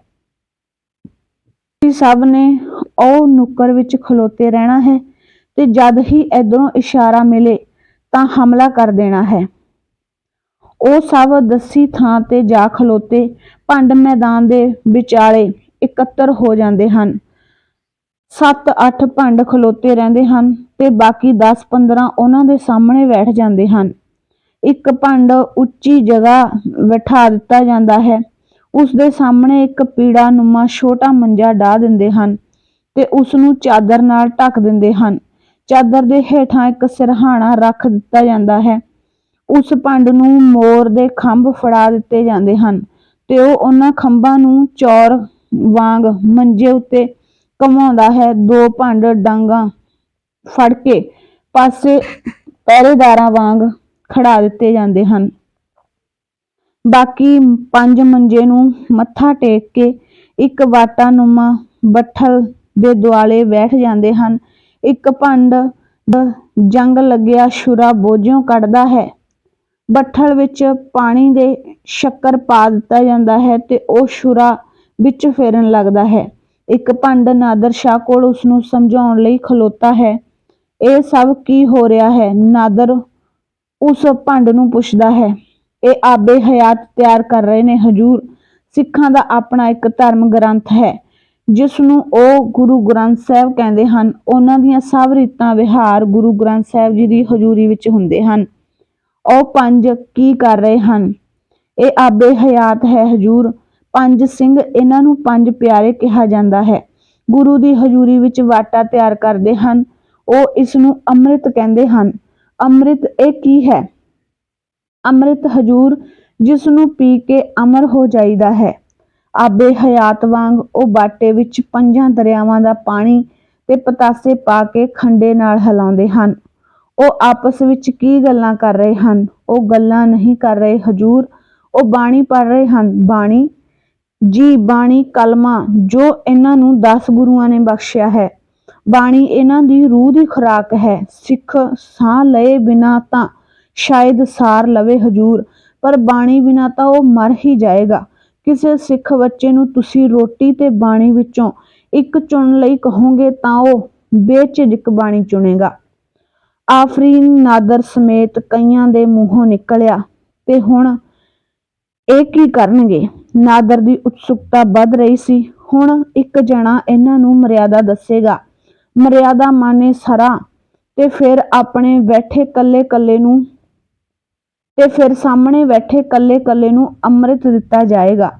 ਸਭ ਨੇ ਉਹ ਨੁੱਕਰ ਵਿੱਚ ਖਲੋਤੇ ਰਹਿਣਾ ਹੈ ਤੇ ਜਦ ਹੀ ਇਧਰੋਂ ਇਸ਼ਾਰਾ ਮਿਲੇ ਤਾਂ ਹਮਲਾ ਕਰ ਦੇਣਾ ਹੈ। ਉਹ ਸਭ ਦੱਸੀ ਥਾਂ ਤੇ ਜਾ ਖਲੋਤੇ ਭੰਡ ਮੈਦਾਨ ਦੇ ਵਿਚਾਲੇ ਇਕੱਤਰ ਹੋ ਜਾਂਦੇ ਹਨ। 7-8 ਭੰਡ ਖਲੋਤੇ ਰਹਿੰਦੇ ਹਨ ਤੇ ਬਾਕੀ 10-15 ਉਹਨਾਂ ਦੇ ਸਾਹਮਣੇ ਬੈਠ ਜਾਂਦੇ ਹਨ। ਇੱਕ ਭੰਡ ਉੱਚੀ ਜਗ੍ਹਾ ਬਿਠਾ ਦਿੱਤਾ ਜਾਂਦਾ ਹੈ। ਉਸ ਦੇ ਸਾਹਮਣੇ ਇੱਕ ਪੀੜਾ ਨੁਮਾ ਛੋਟਾ ਮੰਜਾ ਢਾ ਦਿੰਦੇ ਹਨ ਤੇ ਉਸ ਨੂੰ ਚਾਦਰ ਨਾਲ ਢੱਕ ਦਿੰਦੇ ਹਨ। ਚਾਦਰ ਦੇ ਹੇਠਾਂ ਇੱਕ ਸਿਰਹਾਣਾ ਰੱਖ ਦਿੱਤਾ ਜਾਂਦਾ ਹੈ। ਉਸ ਭੰਡ ਨੂੰ ਮੋਰ ਦੇ ਖੰਭ ਫੜਾ ਦਿੱਤੇ ਜਾਂਦੇ ਹਨ ਤੇ ਉਹ ਉਹਨਾਂ ਖੰਭਾਂ ਨੂੰ ਚੌਰ ਵਾਂਗ ਮੰਜੇ ਉੱਤੇ ਕਮਾਉਂਦਾ ਹੈ। ਦੋ ਭੰਡ ਡਾਂਗਾ ਫੜ ਕੇ ਪਾਸੇ ਪਹਿਰੇਦਾਰਾਂ ਵਾਂਗ ਖੜਾ ਦਿੱਤੇ ਜਾਂਦੇ ਹਨ। ਬਾਕੀ ਪੰਜ ਮੰਜੇ ਨੂੰ ਮੱਥਾ ਟੇਕ ਕੇ ਇੱਕ ਵਾਟਾ ਨੂਮਾ ਬੱਠਲ ਦੇ ਦੁਆਲੇ ਬੈਠ ਜਾਂਦੇ ਹਨ। ਇੱਕ ਭੰਡ ਜੰਗ ਲੱਗਿਆ ਸ਼ੁਰਾ ਬੋਝੋਂ ਕੱਢਦਾ ਹੈ। ਬੱਠਲ ਵਿੱਚ ਪਾਣੀ ਦੇ ਸ਼ੱਕਰ ਪਾ ਦਿੱਤਾ ਜਾਂਦਾ ਹੈ ਤੇ ਉਹ ਸ਼ੁਰਾ ਵਿੱਚ ਫੇਰਨ ਲੱਗਦਾ ਹੈ। ਇੱਕ ਭੰਡ ਨਾਦਰ ਸ਼ਾਹ ਕੋਲ ਉਸ ਨੂੰ ਸਮਝਾਉਣ ਲਈ ਖਲੋਤਾ ਹੈ। ਇਹ ਸਭ ਕੀ ਹੋ ਰਿਹਾ ਹੈ? ਨਾਦਰ ਉਸ ਭੰਡ ਨੂੰ ਪੁੱਛਦਾ ਹੈ, ਇਹ ਆਬੇ ਹਯਾਤ ਤਿਆਰ ਕਰ ਰਹੇ ਨੇ ਹਜੂਰ। ਸਿੱਖਾਂ ਦਾ ਆਪਣਾ ਇੱਕ ਧਰਮ ਗ੍ਰੰਥ ਹੈ, ਜਿਸ ਨੂੰ ਉਹ ਗੁਰੂ ਗ੍ਰੰਥ ਸਾਹਿਬ ਕਹਿੰਦੇ ਹਨ। ਉਹਨਾਂ ਦੀਆਂ ਸਭ ਰੀਤਾਂ ਵਿਹਾਰ ਗੁਰੂ ਗ੍ਰੰਥ ਸਾਹਿਬ ਜੀ ਦੀ ਹਜ਼ੂਰੀ ਵਿੱਚ ਹੁੰਦੇ ਹਨ। ਉਹ ਪੰਜ ਕੀ ਕਰ ਰਹੇ ਹਨ? ਇਹ ਆਬੇ ਹਯਾਤ ਹੈ ਹਜੂਰ। ਪੰਜ ਸਿੰਘ ਇਹਨਾਂ ਨੂੰ ਪੰਜ ਪਿਆਰੇ ਕਿਹਾ ਜਾਂਦਾ ਹੈ। ਗੁਰੂ ਦੀ ਹਜ਼ੂਰੀ ਵਿੱਚ ਵਾਟਾ ਤਿਆਰ ਕਰਦੇ ਹਨ। ਉਹ ਇਸ ਨੂੰ ਅੰਮ੍ਰਿਤ ਕਹਿੰਦੇ ਹਨ। ਅੰਮ੍ਰਿਤ ਇਹ ਕੀ ਹੈ? ਅੰਮ੍ਰਿਤ ਹਜੂਰ ਜਿਸ ਨੂੰ ਪੀ ਕੇ ਅਮਰ ਹੋ ਜਾਈਦਾ ਹੈ। ਆਬੇ ਹਯਾਤ ਵਾਂਗ ਉਹ ਬਾਟੇ ਵਿੱਚ ਪੰਜਾਂ ਦਰਿਆਵਾਂ ਦਾ ਪਾਣੀ ਤੇ ਪਤਾਸੇ ਪਾ ਕੇ ਖੰਡੇ ਨਾਲ ਹਿਲਾਉਂਦੇ ਹਨ। ਉਹ ਆਪਸ ਵਿੱਚ ਕੀ ਗੱਲਾਂ ਕਰ ਰਹੇ ਹਨ? ਉਹ ਗੱਲਾਂ ਨਹੀਂ ਕਰ ਰਹੇ ਹਜੂਰ। ਉਹ ਬਾਣੀ ਪੜ ਰਹੇ ਹਨ। ਬਾਣੀ, ਜੀ ਬਾਣੀ ਕਲਮਾ ਜੋ ਇਹਨਾਂ ਨੂੰ 10 ਗੁਰੂਆਂ ਨੇ ਬਖਸ਼ਿਆ ਹੈ। ਬਾਣੀ ਇਹਨਾਂ ਦੀ ਰੂਹ ਦੀ ਖੁਰਾਕ ਹੈ। ਸਿੱਖ ਸਾਹ ਲਏ ਬਿਨਾ ਤਾਂ ਸ਼ਾਇਦ ਸਾਰ ਲਵੇ ਹਜੂਰ, ਪਰ ਬਾਣੀ ਬਿਨਾ ਤਾਂ ਉਹ ਮਰ ਹੀ ਜਾਏਗਾ। ਕਿਸੇ ਸਿੱਖ ਬੱਚੇ ਨੂੰ ਤੁਸੀਂ ਰੋਟੀ ਤੇ ਬਾਣੀ ਵਿੱਚੋਂ ਇੱਕ ਚੁਣ ਲਈ ਕਹੋਗੇ ਤਾਂ ਉਹ ਬੇਝਿਜਕ ਬਾਣੀ ਚੁਣੇਗਾ। ਆਫਰੀਨ ਨਾਦਰ ਸਮੇਤ ਕਈਆਂ ਦੇ ਮੂੰਹੋਂ ਨਿਕਲਿਆ ਤੇ ਹੁਣ ਇਹ ਕੀ ਕਰਨਗੇ? ਨਾਦਰ ਦੀ ਉਤਸੁਕਤਾ ਵੱਧ ਰਹੀ ਸੀ। ਹੁਣ ਇੱਕ ਜਣਾ ਇਹਨਾਂ ਨੂੰ ਮਰਿਆਦਾ ਦੱਸੇਗਾ। ਮਰਿਆਦਾ ਮਾਨੇ ਸਰਾ ਤੇ ਫਿਰ ਆਪਣੇ ਬੈਠੇ ਕੱਲੇ ਕੱਲੇ ਨੂੰ ਤੇ ਫਿਰ ਸਾਹਮਣੇ ਬੈਠੇ ਕੱਲੇ ਕੱਲੇ ਨੂੰ ਅੰਮ੍ਰਿਤ ਦਿੱਤਾ ਜਾਏਗਾ।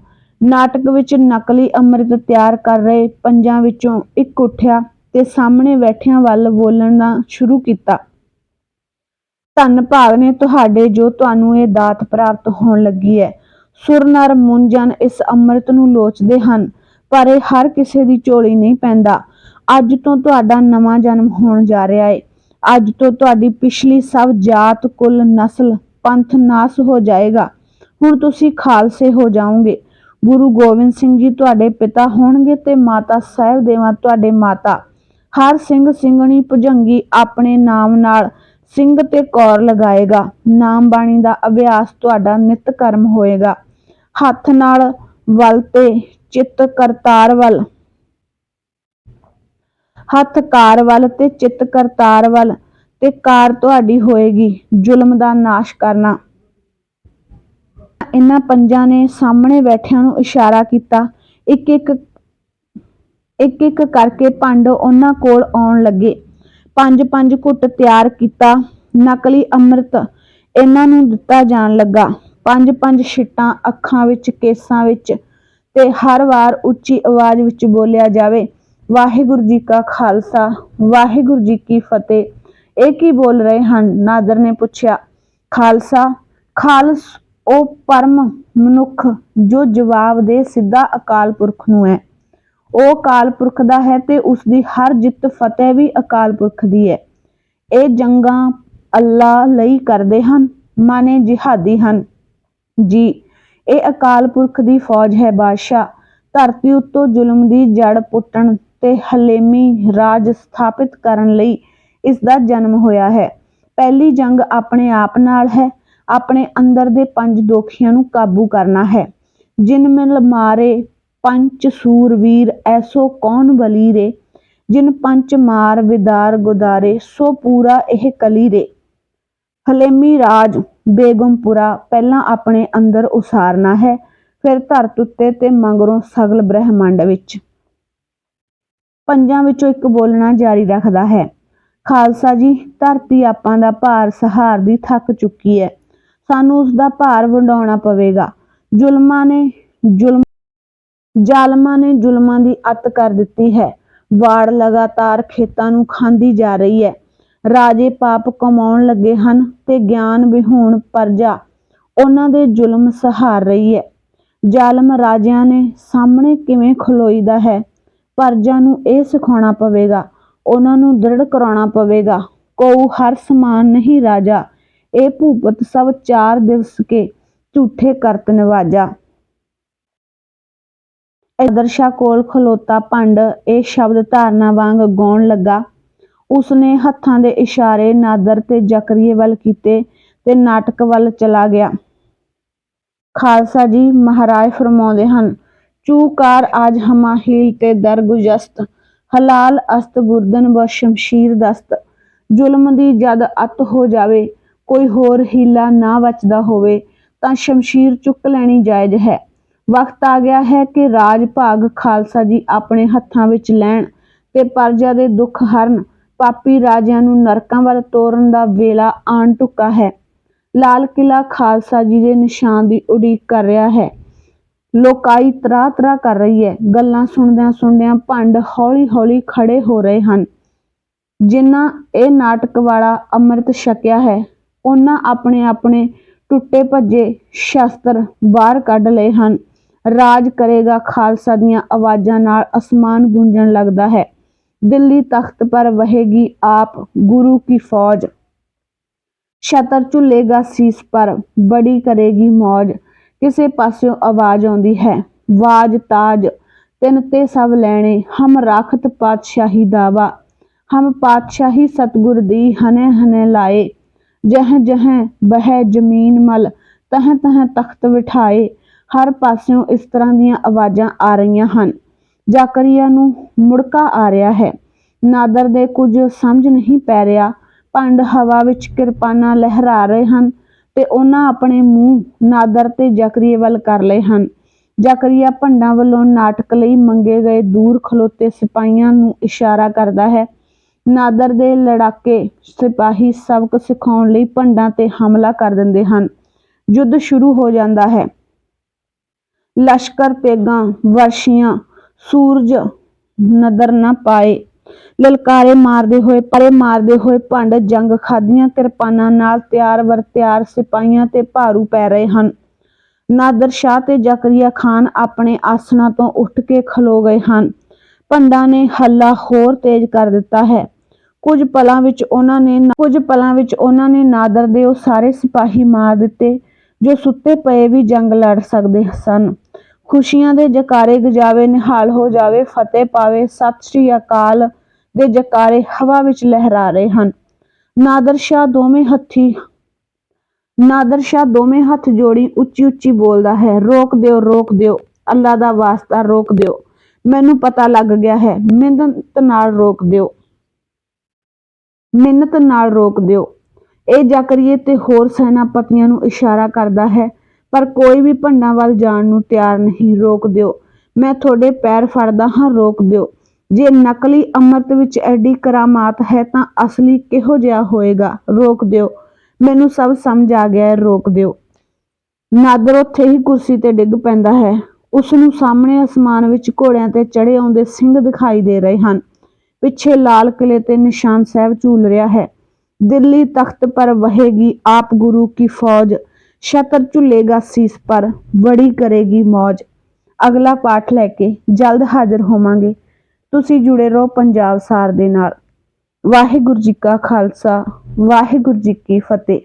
ਨਾਟਕ ਵਿੱਚ ਨਕਲੀ ਅੰਮ੍ਰਿਤ ਤਿਆਰ ਕਰ ਰਹੇ ਪੰਜਾਂ ਵਿੱਚੋਂ ਇੱਕ ਉੱਠਿਆ ਤੇ ਸਾਹਮਣੇ ਬੈਠਿਆਂ ਵੱਲ ਬੋਲਣਾ ਸ਼ੁਰੂ ਕੀਤਾ। ਧੰਨ ਭਾਗ ਨੇ ਤੁਹਾਡੇ ਜੋ ਤੁਹਾਨੂੰ ਇਹ ਦਾਤ ਪ੍ਰਾਪਤ ਹੋਣ ਲੱਗੀ ਹੈ। ਸੁਰ ਨਰ ਮੁੰਜਨ ਇਸ ਅੰਮ੍ਰਿਤ ਨੂੰ ਲੋਚਦੇ ਹਨ, ਪਰ ਇਹ ਹਰ ਕਿਸੇ ਦੀ ਝੋਲੀ ਨਹੀਂ ਪੈਂਦਾ। ਅੱਜ ਤੋਂ ਤੁਹਾਡਾ ਨਵਾਂ ਜਨਮ ਹੋਣ ਜਾ ਰਿਹਾ ਹੈ ਅੱਜ ਤੋਂ ਤੁਹਾਡੀ ਪਿਛਲੀ ਸਭ ਜਾਤ, ਕੁਲ, ਨਸਲ, ਪੰਥ ਨਾਸ ਹੋ ਜਾਏਗਾ। ਹੁਣ ਤੁਸੀਂ ਖਾਲਸੇ ਹੋ ਜਾਓਗੇ। ਗੁਰੂ ਗੋਬਿੰਦ ਸਿੰਘ ਜੀ ਤੁਹਾਡੇ ਪਿਤਾ ਹੋਣਗੇ ਤੇ ਮਾਤਾ ਸਾਹਿਬ ਦੇਵਾ ਤੁਹਾਡੇ ਮਾਤਾ। ਹਰ ਸਿੰਘ ਸਿੰਘਣੀ ਭੁਜੰਗੀ ਆਪਣੇ ਨਾਮ ਨਾਲ ਸਿੰਘ ਤੇ ਕੌਰ ਲਗਾਏਗਾ। ਨਾਮ ਬਾਣੀ ਦਾ ਅਭਿਆਸ ਤੁਹਾਡਾ ਨਿਤ ਕਰਮ ਹੋਏਗਾ। ਹੱਥ ਨਾਲ ਵੱਲ ਤੇ ਚਿੱਤ ਕਰਤਾਰ ਵੱਲ ਹੱਥ ਕਾਰ ਵੱਲ ਤੇ ਚਿੱਤ ਕਰਤਾਰ ਵੱਲ ਤੇ ਕਾਰ ਤੁਹਾਡੀ ਹੋਏਗੀ, ਜ਼ੁਲਮ ਦਾ ਨਾਸ਼ ਕਰਨਾ। ਇਹਨਾਂ ਪੰਜਾਂ ਨੇ ਸਾਹਮਣੇ ਬੈਠਿਆਂ ਨੂੰ ਇਸ਼ਾਰਾ ਕੀਤਾ। ਇੱਕ ਇੱਕ ਇੱਕ ਇੱਕ ਕਰਕੇ ਭੰਡ ਉਹਨਾਂ ਕੋਲ ਆਉਣ ਲੱਗੇ। ਪੰਜ ਪੰਜ ਘੁੱਟ ਤਿਆਰ ਕੀਤਾ। ਨਕਲੀ ਅੰਮ੍ਰਿਤ ਇਹਨਾਂ ਨੂੰ ਦਿੱਤਾ ਜਾਣ ਲੱਗਾ। ਪੰਜ ਪੰਜ ਛਿੱਟਾਂ ਅੱਖਾਂ ਵਿੱਚ, ਕੇਸਾਂ ਵਿੱਚ ਤੇ ਹਰ ਵਾਰ ਉੱਚੀ ਆਵਾਜ਼ ਵਿੱਚ ਬੋਲਿਆ ਜਾਵੇ। ਵਾਹਿਗੁਰੂ ਜੀ ਕਾ ਖਾਲਸਾ, ਵਾਹਿਗੁਰੂ ਜੀ ਕੀ ਫਤਿਹ। ਇਹ ਕੀ ਬੋਲ ਰਹੇ ਹਨ? ਨਾਦਰ ਨੇ ਪੁੱਛਿਆ, ਖਾਲਸਾ, ਖਾਲਸ ਉਹ ਪਰਮ ਮਨੁੱਖ ਜੋ ਜਵਾਬ ਦੇ ਸਿੱਧਾ ਅਕਾਲ ਪੁਰਖ ਨੂੰ ਹੈ। ਉਹ ਅਕਾਲ ਪੁਰਖ ਦਾ ਹੈ ਤੇ ਉਸ ਦੀ ਹਰ ਜਿੱਤ ਫਤਿਹ ਵੀ ਅਕਾਲ ਪੁਰਖ ਦੀ ਹੈ। ਇਹ ਜੰਗਾਂ ਅੱਲਾ ਲਈ ਕਰਦੇ ਹਨ, ਮਾਨੇ ਜਿਹਾਦੀ ਹਨ। ਜੀ, ਇਹ ਅਕਾਲ ਪੁਰਖ ਦੀ ਫੌਜ ਹੈ ਬਾਦਸ਼ਾਹ। ਧਰਤੀ ਉੱਤੋਂ ਜ਼ੁਲਮ ਦੀ ਜੜ ਪੁੱਟਣ ਤੇ ਹਲੇਮੀ ਰਾਜ ਸਥਾਪਿਤ ਕਰਨ ਲਈ ਇਸ ਦਾ ਜਨਮ ਹੋਇਆ ਹੈ। ਪਹਿਲੀ ਜੰਗ ਆਪਣੇ ਆਪ ਨਾਲ ਹੈ। ਆਪਣੇ ਅੰਦਰ ਦੇ ਪੰਜ ਦੋਖੀਆਂ ਨੂੰ ਕਾਬੂ ਕਰਨਾ ਹੈ। ਜਿਨ ਮਿਲ ਮਾਰੇ ਪੰਚ ਸੂਰਵੀਰ ਐਸੋ ਕੌਣ ਬਲੀ ਰੇ? ਜਿਨ ਪੰਚ ਮਾਰ ਵਿਦਾਰ ਗੁਦਾਰੇ, ਸੋ ਪੂਰਾ ਇਹ ਕਲੀ ਰੇ। ਹਲੇਮੀ ਰਾਜ ਬੇਗਮਪੁਰਾ ਪਹਿਲਾਂ ਆਪਣੇ ਅੰਦਰ ਉਸਾਰਨਾ ਹੈ। ਫਿਰ ਧਰਤ ਉੱਤੇ ਤੇ ਮਗਰੋਂ ਸਗਲ ਬ੍ਰਹਿਮੰਡ ਵਿੱਚ। ਪੰਜਾਂ ਵਿੱਚੋਂ ਇੱਕ ਬੋਲਣਾ ਜਾਰੀ ਰੱਖਦਾ ਹੈ। ਖਾਲਸਾ ਜੀ, ਧਰਤੀ ਆਪਾਂ ਦਾ ਭਾਰ ਸਹਾਰ ਦੀ ਥੱਕ ਚੁੱਕੀ ਹੈ। ਸਾਨੂੰ ਉਸ ਦਾ ਭਾਰ ਵੰਡਾਉਣਾ ਪਵੇਗਾ। ਜ਼ੁਲਮਾਂ ਨੇ ਜ਼ੁਲਮ ਜ਼ਾਲਮਾਂ ਨੇ ਜ਼ੁਲਮਾਂ ਦੀ ਅੱਤ ਕਰ ਦਿੱਤੀ ਹੈ। ਵਾੜ ਲਗਾਤਾਰ ਖੇਤਾਂ ਨੂੰ ਖਾਂਦੀ ਜਾ ਰਹੀ ਹੈ। ਰਾਜੇ ਪਾਪ ਕਮਾਉਣ ਲੱਗੇ ਹਨ ਤੇ ਗਿਆਨ ਵਿਹੂਣ ਪਰਜਾ ਉਹਨਾਂ ਦੇ ਜ਼ੁਲਮ ਸਹਾਰ ਰਹੀ ਹੈ। ਜ਼ਾਲਮ ਰਾਜਿਆਂ ਨੇ ਸਾਹਮਣੇ ਕਿਵੇਂ ਖਲੋਈਦਾ ਹੈ? ਪਰਜਾ ਨੂੰ ਇਹ ਸਿਖਾਉਣਾ ਪਵੇਗਾ, ਉਹਨਾਂ ਨੂੰ ਦ੍ਰਿੜ ਕਰਾਉਣਾ ਪਵੇਗਾ। ਕਉ ਹਰ ਸਮਾਨ ਨਹੀਂ ਰਾਜਾ, ਇਹ ਭੂਪਤ ਸਭ ਚਾਰ ਦਿਵਸ ਕੇ ਝੂਠੇ ਕਰਤ ਨਿਵਾਜਾ। ਦਰਸ਼ਾ ਕੋਲ ਖਲੋਤਾ ਭੰਡ, ਇਹ ਸ਼ਬਦ ਧਾਰਨਾ ਵਾਂਗ ਗਾਉਣ ਲੱਗਾ। ਉਸਨੇ ਹੱਥਾਂ ਦੇ ਇਸ਼ਾਰੇ ਨਾਦਰ ਤੇ ਜ਼ਕਰੀਏ ਵੱਲ ਕੀਤੇ ਤੇ ਨਾਟਕ ਵੱਲ ਚਲਾ ਗਿਆ। ਖਾਲਸਾ ਜੀ ਮਹਾਰਾਜ ਫਰਮਾਉਂਦੇ ਹਨ ਚੂਕਾਰ ਆਜ ਹਮਾ ਹੀਲ ਤੇ ਦਰ ਗੁਜਸਤ। ਹਲਾਲ ਅਸਤ ਗੁਰਦਨ ਬ ਸ਼ਮਸ਼ੀਰ ਦਸਤ। ਜ਼ੁਲਮ ਦੀ ਜਦ ਅਤ ਹੋ ਜਾਵੇ, ਕੋਈ ਹੋਰ ਹੀਲਾ ਨਾ ਬਚਦਾ ਹੋਵੇ, ਤਾਂ ਸ਼ਮਸ਼ੀਰ ਚੁੱਕ ਲੈਣੀ ਜਾਇਜ਼ ਹੈ। ਵਕਤ ਆ ਗਿਆ ਹੈ ਕਿ ਰਾਜ ਭਾਗ ਖਾਲਸਾ ਜੀ ਆਪਣੇ ਹੱਥਾਂ ਵਿੱਚ ਲੈਣ ਤੇ ਪਰਜਾ ਦੇ ਦੁੱਖ ਹਰਨ, ਪਾਪੀ ਰਾਜਿਆਂ ਨੂੰ ਨਰਕਾਂ ਵੱਲ ਤੋਰਨ ਦਾ ਵੇਲਾ ਆਣ ਟੁੱਕਾ ਹੈ। ਲਾਲ ਕਿਲਾ ਖਾਲਸਾ ਜੀ ਦੇ ਨਿਸ਼ਾਨ ਦੀ ਉਡੀਕ ਕਰ ਰਿਹਾ ਹੈ। ਲੋਕਾਈ ਤਰਾ ਤਰਾ ਕਰ ਰਹੀ ਹੈ। ਗੱਲਾਂ ਸੁਣਦਿਆਂ ਸੁਣਦਿਆਂ ਭੰਡ ਹੌਲੀ ਹੌਲੀ ਖੜੇ ਹੋ ਰਹੇ ਹਨ। ਜਿਨ੍ਹਾਂ ਇਹ ਨਾਟਕ ਵਾਲਾ ਅੰਮ੍ਰਿਤ ਛਕਿਆ ਹੈ ਉਹਨਾਂ ਆਪਣੇ ਆਪਣੇ ਟੁੱਟੇ ਭੱਜੇ ਸ਼ਸਤਰ ਬਾਹਰ ਕੱਢ ਲਏ ਹਨ। ਰਾਜ ਕਰੇਗਾ ਖਾਲਸਾ ਦੀਆਂ ਆਵਾਜ਼ਾਂ ਨਾਲ ਅਸਮਾਨ ਗੂੰਜਣ ਲੱਗਦਾ ਹੈ। ਦਿੱਲੀ ਤਖਤ ਪਰ ਵਹੇਗੀ ਆਪ ਗੁਰੂ ਕੀ ਫੌਜ। ਸ਼ਤਰ ਝੁੱਲੇਗਾ ਸੀਸ ਪਰ, ਬੜੀ ਕਰੇਗੀ ਮੌਜ। ਕਿਸੇ ਪਾਸਿਓਂ ਆਵਾਜ਼ ਆਉਂਦੀ ਹੈ, ਵਾਜ ਤਾਜ, ਤਿੰਨ ਤੇ ਸਭ ਲੈਣੇ, ਹਮ ਰਾਖਤ ਪਾਤਸ਼ਾਹੀ ਦਾਵਾ, ਹਮ ਪਾਤਸ਼ਾਹੀ ਸਤਗੁਰ ਦੀ ਹਨੇ ਹਨੇ ਲਾਏ, ਜਹ ਜਹ ਬਹਿ ਜ਼ਮੀਨ ਮਲ, ਤਹ ਤਹ ਤਖਤ ਬਿਠਾਏ, ਹਰ ਪਾਸਿਓਂ ਇਸ ਤਰ੍ਹਾਂ ਦੀਆਂ ਆਵਾਜ਼ਾਂ ਆ ਰਹੀਆਂ ਹਨ, ਜਾਕਰੀਆ ਨੂੰ ਮੁੜਕਾ ਆ ਰਿਹਾ ਹੈ, ਨਾਦਰ ਦੇ ਕੁਝ ਸਮਝ ਨਹੀਂ ਪੈ ਰਿਹਾ, ਭੰਡ ਹਵਾ ਵਿੱਚ ਕਿਰਪਾਨਾਂ ਲਹਿਰਾ ਰਹੇ ਹਨ ਤੇ ਉਹਨਾਂ ਆਪਣੇ ਮੂੰਹ ਨਾਦਰ ਤੇ ਜ਼ਕਰੀਏ ਵੱਲ ਕਰ ਲਏ ਹਨ। ਜ਼ਕਰੀਆ ਭੰਡਾਂ ਵੱਲੋਂ ਨਾਟਕ ਲਈ ਮੰਗੇ ਗਏ ਦੂਰ ਖਲੋਤੇ ਸਿਪਾਹੀਆਂ ਨੂੰ ਇਸ਼ਾਰਾ ਕਰਦਾ ਹੈ। ਨਾਦਰ ਦੇ ਲੜਾਕੇ ਸਿਪਾਹੀ ਸਬਕ ਸਿਖਾਉਣ ਲਈ ਭੰਡਾਂ ਤੇ ਹਮਲਾ ਕਰ ਦਿੰਦੇ ਹਨ। ਯੁੱਧ ਸ਼ੁਰੂ ਹੋ ਜਾਂਦਾ ਹੈ। ਲਸ਼ਕਰ ਤੇਗਾਂ ਵਰਸ਼ੀਆਂ ਸੂਰਜ ਨਦਰ ਨਾ ਪਾਏ। ਲਲਕਾਰੇ ਮਾਰਦੇ ਹੋਏ, ਪਰੇ ਮਾਰਦੇ ਹੋਏ ਭੰਡ ਜੰਗ ਖਾਦੀਆਂ ਕਿਰਪਾਨਾਂ ਨਾਲ ਤਿਆਰ ਵਰ ਤਿਆਰ ਸਿਪਾਹੀਆਂ ਤੇ ਭਾਰੂ ਪੈ ਰਹੇ ਹਨ। ਨਾਦਰ ਸ਼ਾਹ ਤੇ ਜ਼ਕਰੀਆ ਖਾਨ ਆਪਣੇ ਆਸਣਾਂ ਤੋਂ ਉੱਠ ਕੇ ਖਲੋ ਗਏ ਹਨ। ਭੰਡਾਂ ਨੇ ਹੱਲਾ ਹੋਰ ਤੇਜ਼ ਕਰ ਦਿੱਤਾ ਹੈ। ਕੁਝ ਪਲਾਂ ਵਿੱਚ ਉਹਨਾਂ ਨੇ ਕੁਝ ਪਲਾਂ ਵਿੱਚ ਉਹਨਾਂ ਨੇ ਨਾਦਰ ਦੇ ਉਹ ਸਾਰੇ ਸਿਪਾਹੀ ਮਾਰ ਦਿੱਤੇ, ਜੋ ਸੁੱਤੇ ਪਏ ਵੀ ਜੰਗ ਲੜ ਸਕਦੇ ਸਨ। ਖੁਸ਼ੀਆਂ ਦੇ ਜਕਾਰੇ ਗਜਾਵੇ, ਨਿਹਾਲ ਹੋ ਜਾਵੇ, ਫਤਿਹ ਪਾਵੇ, ਸਤਿ ਸ੍ਰੀ ਅਕਾਲ ਦੇ ਜਕਾਰੇ ਹਵਾ ਵਿੱਚ ਲਹਿਰਾ ਰਹੇ ਹਨ। ਨਾਦਰ ਸ਼ਾਹ ਦੋਵੇਂ ਹੱਥੀ, ਨਾਦਰ ਸ਼ਾਹ ਦੋਵੇਂ ਹੱਥ ਜੋੜੀ ਉੱਚੀ ਉੱਚੀ ਬੋਲਦਾ ਹੈ, ਰੋਕ ਦਿਓ ਰੋਕ ਦਿਓ, ਅੱਲਾ ਦਾ ਵਾਸਤਾ ਰੋਕ ਦਿਓ, ਮੈਨੂੰ ਪਤਾ ਲੱਗ ਗਿਆ ਹੈ, ਮਿਹਨਤ ਨਾਲ ਰੋਕ ਦਿਓ, ਮਿਹਨਤ ਨਾਲ ਰੋਕ ਦਿਓ। ਇਹ ਜਾਕਰੀਏ ਤੇ ਹੋਰ ਸੈਨਾਪਤੀਆਂ ਨੂੰ ਇਸ਼ਾਰਾ ਕਰਦਾ ਹੈ, ਪਰ ਕੋਈ ਵੀ ਭੰਡਾਂ ਵੱਲ ਜਾਣ ਨੂੰ ਤਿਆਰ ਨਹੀਂ, ਰੋਕ ਦਿਓ। ਮੈਂ ਤੁਹਾਡੇ ਪੈਰ ਫੜਦਾ ਹਾਂ, ਰੋਕ ਦਿਓ। ਜੇ ਨਕਲੀ ਅੰਮ੍ਰਿਤ ਵਿੱਚ ਐਡੀ ਕਰਾਮਾਤ ਹੈ ਤਾਂ ਅਸਲੀ ਕਿਹੋ ਜਿਹਾ ਹੋਏਗਾ? ਰੋਕ ਦਿਓ। ਮੈਨੂੰ ਸਭ ਸਮਝ ਆ ਗਿਆ ਰੋਕ ਦਿਓ। ਨਾਦਰ ਉੱਥੇ ਹੀ ਕੁਰਸੀ ਤੇ ਡਿੱਗ ਪੈਂਦਾ ਹੈ। ਉਸ ਨੂੰ ਸਾਹਮਣੇ ਅਸਮਾਨ ਵਿੱਚ ਘੋੜਿਆਂ ਤੇ ਚੜੇ ਆਉਂਦੇ ਸਿੰਘ ਦਿਖਾਈ ਦੇ ਰਹੇ ਹਨ। ਪਿੱਛੇ ਲਾਲ ਕਿਲੇ ਤੇ ਨਿਸ਼ਾਨ ਸਾਹਿਬ ਝੂਲ ਰਿਹਾ ਹੈ। ਦਿੱਲੀ ਤਖਤ ਪਰ ਵਹੇਗੀ ਆਪ ਗੁਰੂ ਕੀ ਫੌਜ। ਸ਼ਤਰ ਝੁੱਲੇਗਾ ਸੀਸ ਪਰ, ਬੜੀ ਕਰੇਗੀ ਮੌਜ। ਅਗਲਾ ਪਾਠ ਲੈ ਕੇ ਜਲਦ ਹਾਜ਼ਰ ਹੋਵਾਂਗੇ। ਤੁਸੀਂ ਜੁੜੇ ਰਹੋ ਪੰਜਾਬ ਸਾਰ ਦੇ ਨਾਲ। ਵਾਹਿਗੁਰੂ ਜੀ ਕਾ ਖਾਲਸਾ, ਵਾਹਿਗੁਰੂ ਜੀ ਕੀ ਫਤਿਹ।